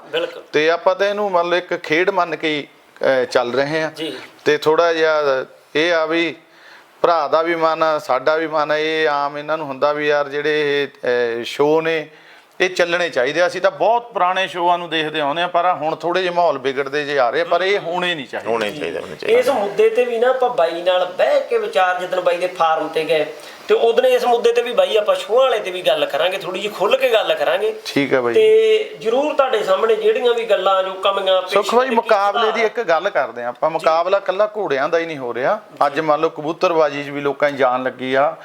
ਤੇ ਆਪਾਂ ਤਾਂ ਇਹਨੂੰ ਮੰਨ ਲਓ ਇੱਕ ਖੇਡ ਮੰਨ ਕੇ ਚੱਲ ਰਹੇ ਆ ਤੇ ਥੋੜਾ ਜਿਹਾ ਇਹ ਆ ਵੀ ਭਰਾ ਦਾ ਵੀ ਮਨ ਸਾਡਾ ਵੀ ਮਨ ਇਹ ਆਮ ਇਹਨਾਂ ਨੂੰ ਹੁੰਦਾ ਵੀ ਯਾਰ ਜਿਹੜੇ ਇਹ ਸ਼ੋਅ ਨੇ ਇਹ ਚੱਲਣੇ ਚਾਹੀਦੇ ਆ। ਅਸੀਂ ਤਾਂ ਬਹੁਤ ਪੁਰਾਣੇ ਸ਼ੋਆਂ ਨੂੰ ਦੇਖਦੇ ਆਉਂਦੇ ਆ ਪਰ ਹੁਣ ਥੋੜੇ ਜਿਹੇ ਮਾਹੌਲ ਵਿਗੜਦੇ ਜੇ ਆ ਰਹੇ ਆ, ਪਰ ਇਹ ਹੋਣੇ ਨਹੀਂ ਚਾਹੀਦੇ। ਹੋਣੇ ਚਾਹੀਦੇ ਹੋਣੇ ਚਾਹੀਦੇ। ਇਸ ਮੁੱਦੇ ਤੇ ਵੀ ਨਾ ਆਪਾਂ ਬਾਈ ਨਾਲ ਬਹਿ ਕੇ ਵਿਚਾਰ ਜਿੱਦਣ ਬਾਈ ਦੇ ਫਾਰਮ ਤੇ ਗਏ ਤੇ ਉਦੋਂ ਇਸ ਮੁੱਦੇ ਤੇ ਵੀ ਬਾਈ ਆਪਾਂ ਸ਼ੋਅ ਵਾਲੇ ਤੇ ਵੀ ਗੱਲ ਕਰਾਂਗੇ ਥੋੜੀ ਜਿਹੀ ਖੁੱਲ ਕੇ ਗੱਲ ਕਰਾਂਗੇ। ਠੀਕ ਹੈ ਬਾਈ। ਤੇ ਜਰੂਰ ਤੁਹਾਡੇ ਸਾਹਮਣੇ ਜਿਹੜੀਆਂ ਵੀ ਗੱਲਾਂ ਜੋ ਕਮੀਆਂ ਸੁਖ ਪੇਸ਼ੀਆਂ ਕੀ ਮੁਕਾਬਲੇ ਦੀ ਇੱਕ ਗੱਲ ਕਰਦੇ ਆ ਆਪਾਂ। ਮੁਕਾਬਲਾ ਕੱਲਾ ਘੋੜਿਆਂ ਦਾ ਹੀ ਨਹੀਂ ਹੋ ਰਿਹਾ। ਅੱਜ ਮੰਨ ਲਓ ਕਬੂਤਰਬਾਜੀ 'ਚ ਵੀ ਲੋਕਾਂ ਦੀ ਜਾਨ ਲੱਗੀ ਆ।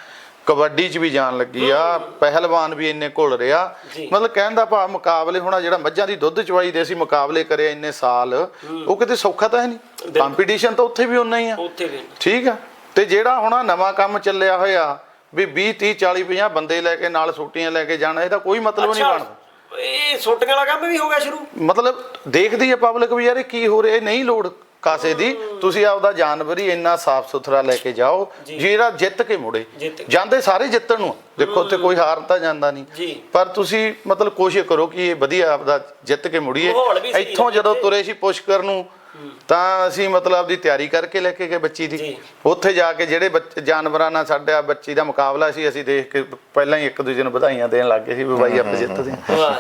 ਕਬੱਡੀ 'ਚ ਵੀ ਜਾਨ ਲੱਗੀ ਆ ਪਹਿਲਵਾਨ ਵੀ ਇੰਨੇ ਘੁਲ ਰਿਹਾ। ਮਤਲਬ ਕਹਿਣ ਦਾ ਭਾਵ ਮੁਕਾਬਲੇ ਹੋਣਾ ਜਿਹੜਾ ਮੱਝਾਂ ਦੀ ਦੁੱਧ ਚਵਾਈ ਦੇ ਅਸੀਂ ਮੁਕਾਬਲੇ ਕਰਿਆ ਇੰਨੇ ਸਾਲ ਉਹ ਕਿਤੇ ਸੌਖਾ ਤਾਂ ਹੈ ਨਹੀਂ। ਕੰਪੀਟੀਸ਼ਨ ਤਾਂ ਉੱਥੇ ਵੀ ਉਨਾ ਹੀ ਆ। ਉੱਥੇ ਵੀ ਠੀਕ ਆ। ਤੇ ਜਿਹੜਾ ਹੁਣ ਨਵਾਂ ਕੰਮ ਚੱਲਿਆ ਹੋਇਆ ਵੀ 20 30 40 50 ਬੰਦੇ ਲੈ ਕੇ ਨਾਲ ਛੁੱਟੀਆਂ ਲੈ ਕੇ ਜਾਣਾ ਇਹਦਾ ਕੋਈ ਮਤਲਬ ਨਹੀਂ ਬਣਦਾ। ਇਹ ਸੁੱਟੀਆਂ ਵਾਲਾ ਕੰਮ ਵੀ ਹੋ ਗਿਆ ਸ਼ੁਰੂ? ਮਤਲਬ ਦੇਖਦੀ ਹੈ ਪਬਲਿਕ ਵੀ ਯਾਰ ਇਹ ਕੀ ਹੋ ਰਿਹਾ ਇਹ ਨਹੀਂ ਲੋੜ। ਕਾਸੇ ਦੀ ਤੁਸੀਂ ਆਪਦਾ ਜਾਨਵਰ ਹੀ ਇੰਨਾ ਸਾਫ਼ ਸੁਥਰਾ ਲੈ ਕੇ ਜਾਓ। ਜਿਹੜਾ ਜਿੱਤ ਕੇ ਮੁੜੇ। ਜਾਂਦੇ ਸਾਰੇ ਜਿੱਤਣ ਨੂੰ ਦੇਖੋ ਉੱਥੇ ਕੋਈ ਹਾਰ ਤਾਂ ਜਾਂਦਾ ਨਹੀਂ। ਪਰ ਤੁਸੀਂ ਮਤਲਬ ਕੋਸ਼ਿਸ਼ ਕਰੋ ਕਿ ਇਹ ਵਧੀਆ ਆਪਦਾ ਜਿੱਤ ਕੇ ਮੁੜੀਏ ਇੱਥੋਂ ਜਦੋਂ ਤੁਰੇ ਸੀ ਪੁਸ਼ਕਰ ਨੂੰ ਤਾਂ ਅਸੀਂ ਮਤਲਬ ਆਪਦੀ ਤਿਆਰੀ ਕਰਕੇ ਲੈ ਕੇ ਗਏ ਬੱਚੀ ਦੀ। ਉੱਥੇ ਜਾ ਕੇ ਜਿਹੜੇ ਬੱਚੇ ਜਾਨਵਰਾਂ ਨਾਲ ਸਾਡਾ ਬੱਚੀ ਦਾ ਮੁਕਾਬਲਾ ਸੀ ਅਸੀਂ ਦੇਖ ਕੇ ਪਹਿਲਾਂ ਹੀ ਇੱਕ ਦੂਜੇ ਨੂੰ ਵਧਾਈਆਂ ਦੇਣ ਲੱਗ ਗਏ ਸੀ ਵੀ ਬਾਈ ਆਪਾਂ ਜਿੱਤਦੇ।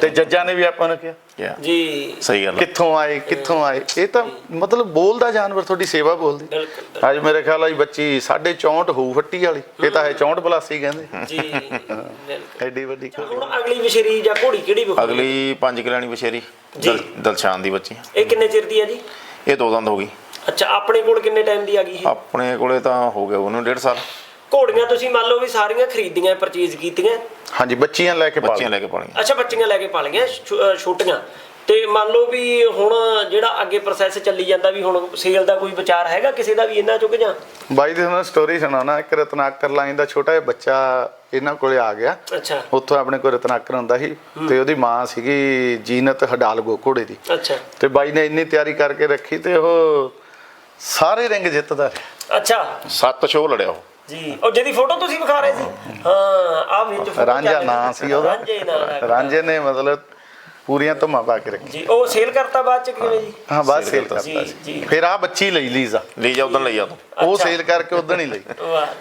ਤੇ ਜੱਜਾਂ ਨੇ ਵੀ ਆਪਾਂ ਨੂੰ ਕਿਹਾ ਜੀ। ਸਹੀ ਗੱਲ। ਕਿੱਥੋਂ ਆਏ ਕਿੱਥੋਂ ਆਏ? ਇਹ ਤਾਂ ਮਤਲਬ ਬੋਲਦਾ ਜਾਨਵਰ ਤੁਹਾਡੀ ਸੇਵਾ ਬੋਲਦੀ। ਅੱਜ ਮੇਰੇ ਖਿਆਲ ਆ ਜੀ ਬੱਚੀ 64 ਹੋਊ ਫੱਟੀ ਵਾਲੀ ਇਹ ਤਾਂ ਹੈ 64 ਪਲੱਸ ਹੀ ਕਹਿੰਦੇ। ਜੀ ਐਡੀ ਵੱਡੀ। ਹੁਣ ਅਗਲੀ ਵਿਸ਼ੇਰੀ ਜਾਂ ਘੋੜੀ ਕਿਹੜੀ ਵਿਖਾਉਣੀ? ਅਗਲੀ ਪੰਜ ਕਿਲਾਣੀ ਬਸ਼ੇਰੀ ਜੀ। ਦਲ ਦਲਸ਼ਾਨ ਦੀ ਬੱਚੀ। ਇਹ ਕਿੰਨੇ ਚਿਰ ਦੀ ਹੈ ਜੀ? ਇਹ ਦੋ ਦੰਦ ਹੋ ਗਈ। ਅੱਛਾ ਆਪਣੇ ਕੋਲ ਕਿੰਨੇ ਟਾਈਮ ਦੀ ਆ ਗਈ ਇਹ? ਆਪਣੇ ਕੋਲੇ ਤਾਂ ਹੋ ਗਿਆ ਉਹਨੂੰ ਡੇਢ ਸਾਲ। ਘੋੜੀਆਂ ਤੁਸੀਂ ਮੰਨ ਲਓ ਵੀ ਸਾਰੀਆਂ ਖਰੀਦੀਆਂ ਪਰਚੇਜ਼ ਕੀਤੀਆਂ? ਹਾਂਜੀ ਬੱਚੀਆਂ ਲੈ ਕੇ ਪਾਲ ਬੱਚੀਆਂ ਲੈ ਕੇ ਪਾਲੀਆਂ ਅੱਛਾ ਬੱਚੀਆਂ ਲੈ ਕੇ ਪਾਲੀਆਂ ਛੋਟੀਆਂ। ਤੇ ਮੰਨ ਲਓ ਵੀ ਹੁਣ ਜਿਹੜਾ ਅੱਗੇ ਪ੍ਰੋਸੈਸ ਚੱਲੀ ਜਾਂਦਾ ਵੀ ਹੁਣ ਸੇਲ ਦਾ ਕੋਈ ਵਿਚਾਰ ਹੈਗਾ ਕਿਸੇ ਦਾ ਵੀ ਇਹਨਾਂ ਚੁੱਕ ਜਾਂ? ਬਾਈ ਦੀ ਤੁਹਾਨੂੰ ਸਟੋਰੀ ਸੁਣਾਉਣਾ ਇੱਕ ਰਤਨਾਕਰ ਲਾਈਨ ਦਾ ਛੋਟਾ ਜਿਹਾ ਬੱਚਾ ਇਹਨਾਂ ਕੋਲੇ ਆ ਗਿਆ। ਅੱਛਾ। ਉੱਥੋਂ ਆਪਣੇ ਕੋਲ ਰਤਨਾਕਰ ਹੁੰਦਾ ਸੀ ਤੇ ਉਹਦੀ ਮਾਂ ਸੀਗੀ ਜੀਨਤ ਹਡਾਲਗੋ ਘੋੜੇ ਦੀ। ਅੱਛਾ। ਤੇ ਬਾਈ ਨੇ ਇੰਨੀ ਤਿਆਰੀ ਕਰਕੇ ਰੱਖੀ ਤੇ ਉਹ ਸਾਰੇ ਰਿੰਗ ਜਿੱਤਦਾ ਰਿਹਾ। ਅੱਛਾ। ਸੱਤ ਸ਼ੋਅ ਲੜਿਆ ਉਹ। ਜੀ। ਉਹ ਜਿਹਦੀ ਫੋਟੋ ਤੁਸੀਂ ਵਿਖਾ ਰਹੇ ਸੀ? ਹਾਂ ਆ ਵਿੱਚ ਰਾਂਝਾ ਨਾਂ ਸੀ ਉਹਦਾ। ਰਾਂਝੇ ਨੇ ਮਤਲਬ ਪੂਰੀਆਂ ਧੁੰਮਾਂ ਪਾ ਕੇ ਰੱਖੀ ਜੀ ਉਹ ਸੇਲ ਕਰਤਾ ਬਾਅਦ ਚ ਕਿਵੇਂ ਜੀ? ਹਾਂ ਬਾਅਦ ਸੇਲ ਕਰਤਾ। ਸੀ ਫਿਰ ਆ ਬੱਚੀ ਲਈ ਲੀਜ਼ਾ ਲਈ ਜਾ ਉਦੋਂ ਲਈ ਜਾ ਤੂੰ। ਉਹ। ਸੇਲ ਕਰਕੇ ਉਦੋਂ ਹੀ ਲਈ।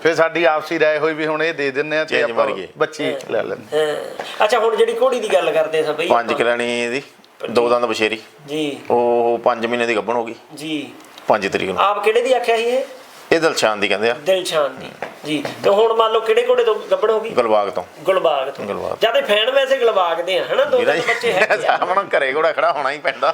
ਫਿਰ ਸਾਡੀ ਆਪਸੀ ਰਾਏ ਹੋਈ ਵੀ ਹੁਣ ਇਹ ਦੇ ਦਿੰਨੇ ਆ ਤੇ ਆਪਾਂ। ਬੱਚੀ ਲੈ ਲੈਂਦੇ। ਹਾਂ। ਅੱਛਾ ਹੁਣ ਜਿਹੜੀ ਘੋੜੀ ਦੀ ਗੱਲ ਕਰਦੇ ਸਾਂ ਬਈ ਪੰਜ। ਕਿਲਾਣੀ ਦੀ ਦੋ ਦੰਦ ਬਸ਼ੇਰੀ ਜੀ। ਉਹ 5 ਮਹੀਨੇ ਦੀ ਗੱਭਣ ਹੋ ਗਈ। ਜੀ। 5 ਤਰੀਕ ਨੂੰ। ਆਪ ਕਿਹੜੇ ਦੀ ਆਖਿਆ ਸੀ ਇਹ? ਇਹ ਦਲਸ਼ਾਨ ਦੀ ਕਹਿੰਦੇ ਆ। ਦਿਲਸ਼ਾਨ ਦੀ ਜੀ। ਤੇ ਹੁਣ ਮੰਨ ਲਓ ਕਿਹੜੇ ਘੋੜੇ ਤੋਂ ਗੱਬੜ ਹੋ ਗਈ? ਗਲਬਾਗ ਤੋਂ। ਗੁਲਬਾਗ ਤੋਂ। ਗੁਲਬਾਗ। ਜ਼ਿਆਦਾ ਫੈਨ ਵੈਸੇ ਗੁਲਬਾਗ ਦੇ ਆ ਹਨਾ? ਦੋ ਤਿੰਨ ਬੱਚੇ ਹੈਗੇ ਆ। <laughs> ਸਾਹਮਣੇ ਘਰੇ ਘੋੜਾ ਖੜਾ ਹੋਣਾ ਹੀ ਪੈਂਦਾ।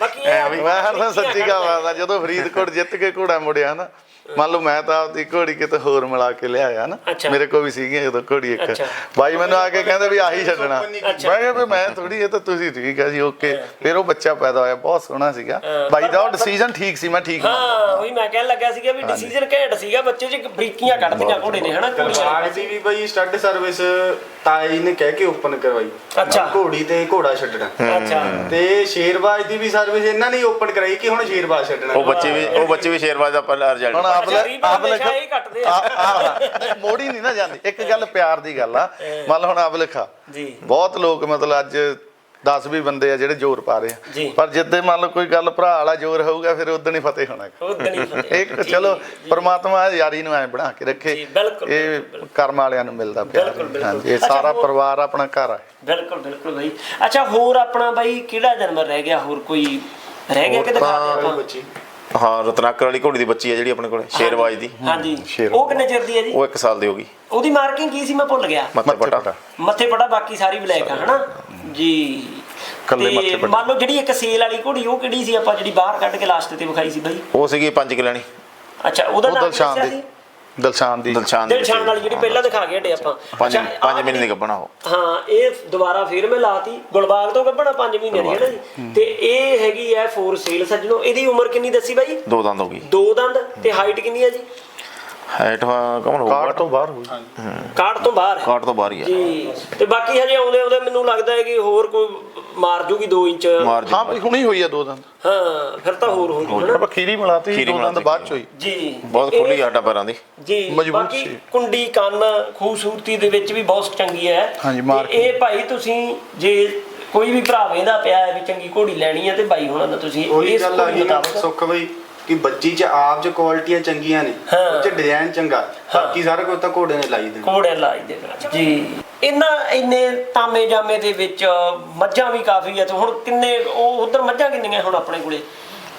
ਬਾਕੀ ਇਹ ਆ ਵੀ ਮੈਂ ਹਰ ਸੱਚੀ ਗੱਲ ਆਦਾ ਜਦੋਂ ਫਰੀਦਕੋਟ ਜਿੱਤ ਕੇ ਘੋੜਾ ਮੁੜਿਆ ਨਾ ਮੰਨ ਲਓ ਮੈਂ ਤਾਂ ਆਪਦੀ ਘੋੜੀ ਕਿਤੇ ਹੋਰ ਮਿਲਾ ਕੇ ਲਿਆਇਆ ਨਾ। ਮੇਰੇ ਕੋਲ ਵੀ ਸੀਗੀ ਉਦੋਂ ਘੋੜੀ ਇੱਕ। ਬਾਈ ਮੈਨੂੰ ਆ ਕੇ ਕਹਿੰਦੇ ਵੀ ਆਹੀ ਛੱਡਣਾ। ਮੈਂ। ਕਿਹਾ ਵੀ ਮੈਂ ਥੋੜੀ ਇਹ ਤਾਂ ਤੁਸੀਂ ਠੀਕ ਆ ਜੀ ਓਕੇ। ਫਿਰ ਉਹ ਬੱਚਾ ਪੈਦਾ ਹੋਇਆ ਬਹੁਤ ਸੋਹਣਾ ਸੀਗਾ। ਬਾਈ ਦਾ ਡਿਸੀਜਨ ਠੀਕ ਸੀ ਮੈਂ ਠੀਕ ਹਾਂ ਉਹੀ ਮੈਂ ਕਹਿਣ ਲੱਗਾ ਸੀਗਾ ਵੀ ਡਿਸੀਜਨ ਘੈਂਟ ਸੀਗਾ ਬੱਚੇ ਚ ਬਰੀਕੀਆਂ ਕੱਢਦੀਆਂ ਘੋੜੇ ਨੇ ਹਨਾ? ਗਲਬਾਗ ਦੀ ਵੀ ਬਈ ਸਟੱਡ ਸਰਵਿਸ ਤਾਈ ਨੇ ਕਹਿ ਕੇ ਓਪਨ ਕਰਵਾਈ। ਅੱਛਾ। ਘੋੜੀ ਤੇ ਘੋੜਾ ਛੱਡਣਾ। ਅੱਛਾ। ਤੇ ਸ਼ੇਰਬਾਜ਼ ਦੀ ਵੀ ਸਰਵਿਸ ਇਹਨਾਂ ਨੇ ਓਪਨ ਕਰਾਈ ਕਿ ਹੁਣ ਸ਼ੇਰਬਾਜ਼ ਛੱਡਣਾ? ਉਹ ਬੱਚੇ ਵੀ ਉਹ ਬੱਚੇ ਵੀ ਸ਼ੇਰਬਾਜ਼ ਦਾ ਪਹਿਲਾ ਹੁਣ ਰਿਜ਼ਲਟ ਆਪ ਰੀਬਨ ਆਪ ਇਹ ਕੱਟਦੇ ਆ। ਆ ਮੋੜੀ ਨਹੀਂ ਨਾ ਜਾਂਦੀ। ਇੱਕ ਗੱਲ ਪਿਆਰ ਦੀ ਗੱਲ ਆ। ਮੰਨ ਲਓ ਹੁਣ ਆਪ ਲਿਖਾ। ਜੀ। ਬਹੁਤ ਲੋਕ ਮਤਲਬ ਅੱਜ 10 ਵੀ ਬੰਦੇ ਆ ਜਿਹੜੇ ਜ਼ੋਰ ਪਾ ਰਹੇ। ਆ। ਪਰ ਜਿੱਦੇ ਮੰਨ ਲਓ ਕੋਈ ਗੱਲ ਭਰਾ ਵਾਲਾ ਜ਼ੋਰ ਹੋਊਗਾ ਫਿਰ ਉਦੋਂ ਹੀ ਫਤਿਹ ਹੋਣਾ ਹੀ। ਇੱਕ ਚਲੋ। ਪਰਮਾਤਮਾ ਯਾਰੀ ਨੂੰ ਐ ਬਣਾ ਕੇ ਰੱਖੇ। ਜੀ, ਬਿਲਕੁਲ, ਇਹ ਕਰਮ ਵਾਲਿਆਂ ਨੂੰ ਮਿਲਦਾ ਬਿਲਕੁਲ। ਹਾਂਜੀ ਇਹ ਸਾਰਾ ਪਰਿਵਾਰ ਆਪਣਾ ਘਰ ਆ। ਬਿਲਕੁਲ ਬਿਲਕੁਲ ਬਈ। ਅੱਛਾ ਹੋਰ ਆਪਣਾ ਬਾਈ ਕਿਹੜਾ ਜਾਨਵਰ ਰਹਿ ਗਿਆ? ਹੋਰ ਕੋਈ ਰਹਿ ਗਿਆ ਕਿ ਦਿਖਾ ਦੇ ਆਪਾਂ? ਬੱਚੀ। ਹਾਂ ਰਤਨਾਕਰ ਵਾਲੀ ਘੋੜੀ ਦੀ ਬੱਚੀ ਹੈ ਜਿਹੜੀ ਆਪਣੇ ਕੋਲੇ ਸ਼ੇਰਵਾਜ ਦੀ। ਹਾਂਜੀ। ਸ਼ੇਰ। ਉਹ ਕਿੰਨੇ ਚਿਰ ਦੀ ਹੈ ਜੀ? ਉਹ 1 ਸਾਲ ਦੀ ਹੋ ਗਈ। ਉਹਦੀ ਮਾਰਕਿੰਗ ਕੀ ਸੀ? ਮੈਂ ਭੁੱਲ ਗਿਆ। ਮੱਥੇ ਪਟਾ। ਮੱਥੇ ਪੜਾ ਬਾਕੀ ਸਾਰੀ ਬਲੈਕ ਆ ਹਨਾ? ਜੀ। ਕੱਲੇ ਤੇ ਮੱਥੇ ਪਟਾ। ਮੰਨ ਲਓ ਜਿਹੜੀ ਇੱਕ ਸੇਲ ਵਾਲੀ ਘੋੜੀ ਉਹ ਕਿਹੜੀ ਸੀ? ਆਪਾਂ ਜਿਹੜੀ ਬਾਹਰ ਕੱਢ ਕੇ ਲਾਸਟ ਤੇ ਵਿਖਾਈ ਸੀ ਬਾਈ? ਉਹ ਸੀਗੀ 5 ਕਿਲਣੀ ਅੱਛਾ ਉਹਦਾ ਉਹ ਨਾਮ ਦਲਸ਼ਾਨ ਦੱਸਿਆ ਦੀ। ਸੀ? ਦਲਸ਼ਾਨ ਦੀ। ਦਿਲਸ਼ਾਨ ਦੀ ਦਿਲਸ਼ਾਨ ਵਾਲੀ ਜਿਹੜੀ ਪਹਿਲਾਂ ਦਿਖਾ ਕੇ ਹਟੇ ਆਪਾਂ। ਪੰਜ ਅੱਛਾ, ਪੰਜ ਮਹੀਨੇ ਦੀ ਗੱਭਣਾ ਉਹ। ਹਾਂ ਇਹ ਦੁਬਾਰਾ ਫੇਰ ਮੈਂ ਲਾਤੀ। ਗੁਲਬਾਗ ਤੋਂ ਗੱਭਣਾ 5 ਮਹੀਨੇ ਦੀ ਹੈ ਨਾ ਜੀ ਤੇ ਇਹ ਹੈਗੀ ਹੈ ਫੋਰ ਸੇਲ ਸੱਜਣੋ। ਇਹਦੀ ਉਮਰ ਕਿੰਨੀ ਦੱਸੀ ਬਾਈ? ਦੋ ਦੰਦ ਹੋ ਗਈ। ਦੋ ਦੰਦ ਤੇ ਹਾਈਟ ਕਿੰਨੀ ਹੈ ਜੀ? ਕਮਨ ਹੋਊਗਾ। ਕਾਰਡ ਤੋਂ ਬਾਹਰ ਹੋਈ ਕਾਠ ਤੋਂ ਬਾਹਰ ਹੈ। ਕਾਰਡ ਤੋਂ ਬਾਹਰ ਹੀ ਹੈ। ਜੀ। ਤੇ ਬਾਕੀ ਹਜੇ ਆਉਂਦੇ ਆਉਂਦੇ ਮੈਨੂੰ ਲੱਗਦਾ ਹੈ ਕਿ ਹੋਰ ਕੋਈ ਮਾਰ ਜੂਗੀ 2 ਇੰਚ। ਮਾਰ ਜੀ ਹਾਂ ਵੀ ਹੁਣੀ ਹੋਈ ਆ ਦੋ ਦੰਦ। ਹਾਂ ਫਿਰ ਤਾਂ ਹੋਰ ਹੋ ਜੂ ਆਪਾਂ ਖੀਰੀ ਮਿਲਾਤੀ ਖੀਰੀ ਦੋ ਦੰਦ ਮਿਲਾਤੀ। ਬਾਅਦ ਚ ਹੋਈ। ਜੀ। ਬਹੁਤ ਖੁੱਲੀ ਆਟਾ ਪੈਰਾਂ ਦੀ। ਜੀ ਮਜ਼ਬੂਤ ਬਾਕੀ ਸੀ। ਕੁੰਡੀ ਕੰਨ ਖੂਬਸੂਰਤੀ ਦੇ ਵਿੱਚ ਵੀ ਬਹੁਤ ਚੰਗੀ ਹੈ। ਹਾਂਜੀ, ਤੇ ਮਾਰਕ ਇਹ ਭਾਈ ਤੁਸੀਂ ਜੇ ਕੋਈ ਵੀ ਭਰਾ ਵੇਂਦਾ ਪਿਆ ਹੈ ਵੀ ਚੰਗੀ ਘੋੜੀ ਲੈਣੀ ਹੈ ਤੇ ਭਾਈ ਹੁਣਾਂ ਦਾ ਤੁਸੀਂ ਉਹੀ ਇਸ ਗੱਲ ਆ ਘੋੜੀ ਗਈ ਨਾ ਮੁਤਾਬਕ- ਸੁੱਖ ਬਈ। ਕਿ ਬੱਚੀ ਚ ਆਪ ਚ ਕੁਆਲਿਟੀਆਂ ਚੰਗੀਆਂ ਨੇ ਹਾਂ। ਉਹ ਚ ਡਿਜ਼ਾਈਨ ਚੰਗਾ ਬਾਕੀ ਸਾਰਾ ਕੁਝ ਤਾਂ ਘੋੜੇ ਨੇ ਲਾਈ ਦੇਣਾ। ਘੋੜੇ ਲਾਈ ਦੇ ਜੀ। ਇਹਨਾਂ ਇੰਨੇ ਤਾਮੇ ਜਾਮੇ ਦੇ ਵਿੱਚ ਮੱਝਾਂ ਵੀ ਕਾਫੀ ਹੈ ਤੇ ਹੁਣ ਕਿੰਨੇ ਉਹ ਉਧਰ ਮੱਝਾਂ ਕਿੰਨੀਆਂ ਹੁਣ ਆਪਣੇ ਕੋਲੇ?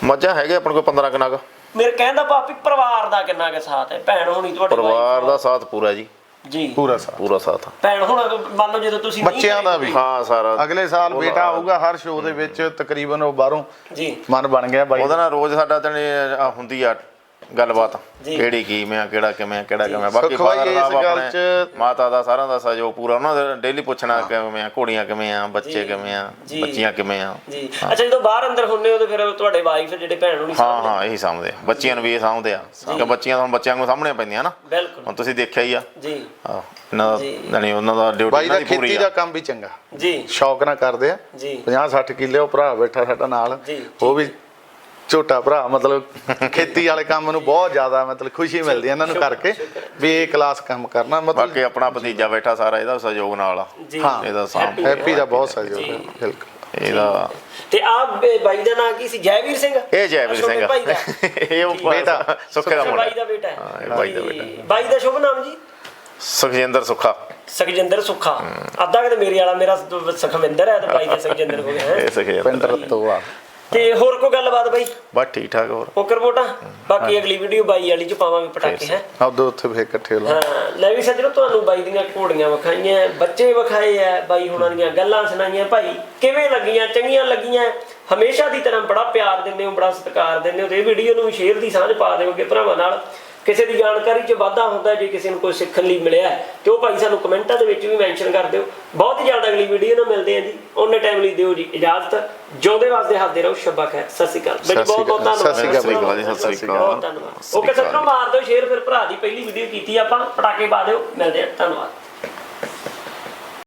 ਮੱਝਾਂ ਹੈਗੇ ਆਪਣੇ ਕੋਲ 15 ਕਨਾਗ ਮੇਰੇ ਕਹਿਣ ਦਾ ਭਾਵ ਵੀ ਪਰਿਵਾਰ ਦਾ ਕਿੰਨਾ ਕੁ ਸਾਥ ਹੈ ਭੈਣ ਹੋਣੀ ਤੁਹਾਡੇ ਪਰਿਵਾਰ ਦਾ ਸਾਥ ਪੂਰਾ ਜੀ। ਜੀ। ਪੂਰਾ ਸਾਲ ਪੂਰਾ ਸਾਥ ਭੈਣ ਹੁਣ ਮੰਨ ਲਓ ਜਦੋਂ ਤੁਸੀਂ ਨਹੀਂ ਬੱਚਿਆਂ ਦਾ ਵੀ। ਹਾਂ ਸਾਰਾ। ਅਗਲੇ ਸਾਲ ਬੇਟਾ ਆਊਗਾ ਹਰ ਸ਼ੋਅ ਦੇ ਵਿੱਚ ਤਕਰੀਬਨ ਉਹ ਬਾਹਰੋਂ ਜੀ। ਮਨ ਬਣ ਗਿਆ ਬਾਈ। ਉਹਦੇ ਨਾਲ ਰੋਜ਼ ਸਾਡਾ ਤਣੇ ਹੁੰਦੀ ਆ ਗੱਲਬਾਤ। ਜੀ। ਕਿਹੜੀ ਕੀ ਮੈਂ ਕਿਹੜਾ ਕਿਵੇਂ ਆ, ਕਿਹੜਾ ਕਿਵੇਂ। ਬਾਕੀ ਸੁੱਖ ਬਾਈ father ਇਸ ਸਾਹਿਬ ਗੱਲ ਆਪਣੇ ਚ- ਮਾਤਾ ਦਾ ਸਾਰਿਆਂ ਦਾ ਸਹਿਯੋਗ ਪੂਰਾ। ਉਹਨਾਂ ਦਾ ਡੇਲੀ ਪੁੱਛਣਾ ਕਿਵੇਂ ਆ ਘੋੜੀਆਂ ਕਿਵੇਂ ਆ ਬੱਚੇ। ਕਿਵੇਂ ਆ ਜੀ। ਬੱਚੀਆਂ ਕਿਵੇਂ ਆ। ਜੀ। ਅੱਛਾ ਜਦੋਂ ਬਾਹਰ ਅੰਦਰ ਹੁੰਨੇ ਹੋ ਤੇ ਫਿਰ ਤੁਹਾਡੇ ਵਾਈਫ ਜਿਹੜੇ ਭੈਣ ਹੋਣੀ ਹਾਂ ਹਾਂ ਇਹੀ ਸਾਂਭਦੇ ਆ। ਬੱਚੀਆਂ ਨੂੰ ਵੀ ਇਹ ਸਾਂਭਦੇ ਆ। ਕਿ ਬੱਚੀਆਂ ਤਾਂ ਹੁਣ ਬੱਚਿਆਂ ਨੂੰ ਸਾਹਮਣੇ ਪੈਂਦੀਆਂ ਨਾ। ਬਿਲਕੁਲ। ਹੁਣ ਤੁਸੀਂ ਦੇਖਿਆ ਹੀ ਆ। ਜੀ। ਆਹ, ਇਹਨਾਂ ਦਾ ਜੀ। ਜਾਣੀ ਉਹਨਾਂ ਦਾ ਡਿਊਟੀ ਬਾਈ ਦਾ ਦੀ ਪੂਰੀ ਖੇਤੀ ਆ। ਦਾ ਕੰਮ ਵੀ ਚੰਗਾ। ਜੀ। ਸ਼ੌਕ ਨਾਲ ਕਰਦੇ ਆ। ਜੀ। 50 60 ਕਿੱਲੇ ਉਹ ਭਰਾ ਬੈਠਾ ਸਾਡਾ ਨਾਲ। ਜੀ, ਉਹ ਵੀ ਝੋਟਾ ਭਰਾ ਮਤਲਬ ਖੇਤੀ ਵਾਲੇ ਕੰਮ ਨੂੰ ਬਹੁਤ ਜ਼ਿਆਦਾ ਮਤਲਬ ਖੁਸ਼ੀ ਮਿਲਦੀ ਹੈ ਇਹਨਾਂ ਨੂੰ ਕਰਕੇ ਵੀ ਇਹ ਕਲਾਸ ਕੰਮ ਕਰਨਾ ਮਤਲਬ ਬਾਕੀ ਆਪਣਾ ਭਤੀਜਾ ਬੈਠਾ ਸਾਰਾ ਇਹਦਾ ਸਹਿਯੋਗ ਨਾਲ ਆ। ਜੀ। ਹਾਂ। ਇਹਦਾ Happy ਹੈਪੀ ਦਾ ਬਹੁਤ ਸਹਿਯੋਗ। ਹੈ ਬਿਲਕੁਲ। ਇਹਦਾ ਤੇ ਆ ਬਾਈ ਦਾ ਨਾਂ ਕੀ ਸੀ? ਜੈਵੀਰ ਸਿੰਘ? ਇਹ ਜੈਵੀਰ ਛੋਟੇ ਸਿੰਘ ਭਾਈ ਦਾ। ਇਹ ਉਹ ਬੇਟਾ, ਸੁੱਖੇ ਦਾ ਮੁੰਡਾ। ਬਾਈ ਦਾ ਬੇਟਾ ਹੈ। ਹਾਂ, ਇਹ ਬਾਈ ਦਾ। ਬੇਟਾ। ਬਾਈ ਦਾ ਸ਼ੁਭ ਨਾਮ ਜੀ? ਸੁਖਜਿੰਦਰ ਸੁੱਖਾ। ਸੁਖਜਿੰਦਰ ਸੁੱਖਾ। ਅੱਧਾ ਕਿਤੇ ਮੇਰੇ ਵਾਲਾ ਮੇਰਾ ਸੁਖਵਿੰਦਰ ਹੈ ਤੇ ਬਾਈ ਦਾ ਸੁਖਜਿੰਦਰ ਹੋ ਗਿਆ ਇਹ ਸੁਖਜਿੰਦਰ ਪਿੰਡ ਰਤੋਆ ਤੇ ਹੋਰ ਕੋਈ ਗੱਲਬਾਤ ਬਾਈ? ਬਸ ਠੀਕ ਠਾਕ ਹੋਰ। ਓਕਰ ਵੋਟਾਂ ਬਾਕੀ ਅਗਲੀ ਵੀਡੀਓ ਬਾਈ ਵਾਲੀ ਚ ਪਾਵਾਂਗੇ ਪਟਾਕੇ ਹੈ? ਉਦੋਂ ਉੱਥੇ ਫੇਰ ਇਕੱਠੇ ਲਾ ਹਾਂ ਲੈ ਵੀ ਸੱਜਣੋ ਤੁਹਾਨੂੰ ਬਾਈ ਦੀਆਂ ਘੋੜੀਆਂ ਵਿਖਾਈਆਂ ਬੱਚੇ ਵਿਖਾਏ ਐ ਬਾਈ ਹੁਣਾਂ ਦੀਆਂ ਗੱਲਾਂ ਸੁਣਾਈਆਂ। ਭਾਈ ਕਿਵੇਂ ਲੱਗੀਆਂ? ਚੰਗੀਆਂ ਲੱਗੀਆਂ? ਹਮੇਸ਼ਾ ਦੀ ਤਰ੍ਹਾਂ ਬੜਾ ਪਿਆਰ ਦਿੰਦੇ ਹੋ ਬੜਾ ਸਤਿਕਾਰ ਦਿੰਦੇ ਹੋ ਤੇ ਇਹ ਵੀਡੀਓ ਨੂੰ ਸ਼ੇਅਰ ਦੀ ਸਾਂਝ ਪਾ ਦਿਓ ਕਿ ਭਰਾਵਾਂ ਨਾਲ। ਕਿਸੇ ਦੀ ਜਾਣਕਾਰੀ 'ਚ ਵਾਧਾ ਹੁੰਦਾ ਜੇ ਕਿਸੇ ਨੂੰ ਕੁਝ ਸਿੱਖਣ ਲਈ ਮਿਲਿਆ ਤੇ ਉਹ ਭਾਈ ਸਾਨੂੰ ਕਮੈਂਟਾਂ ਦੇ ਵਿੱਚ ਵੀ ਮੈਂਸ਼ਨ ਕਰ ਦਿਓ। ਬਹੁਤ ਹੀ ਜਲਦ ਅਗਲੀ ਵੀਡੀਓ ਨਾਲ ਮਿਲਦੇ ਹਾਂ ਜੀ। ਉਹਨੇ ਟਾਈਮ ਲਈ ਦਿਓ ਜੀ ਇਜਾਜ਼ਤ। ਜਿਉਂਦੇ ਵਾਸਤੇ ਹੱਥਦੇ ਰਹੋ। ਸ਼ਬਕ ਹੈ ਸਤਿ ਸ਼੍ਰੀ ਅਕਾਲ। ਬਈ ਬਹੁਤ ਬਹੁਤ ਧੰਨਵਾਦ। ਸਤਿ ਸ਼੍ਰੀ ਅਕਾਲ ਜੀ, ਸਤਿ ਸ਼੍ਰੀ ਅਕਾਲ। ਧੰਨਵਾਦ। ਓਕੇ ਸੱਜਣੋ ਮਾਰ ਦਿਓ ਸ਼ੇਅਰ ਫਿਰ ਭਰਾ ਦੀ। ਪਹਿਲੀ ਵੀਡੀਓ ਕੀਤੀ ਆਪਾਂ। ਪਟਾਕੇ ਪਾ ਦਿਓ। ਮਿਲਦੇ ਆ ਧੰਨਵਾਦ।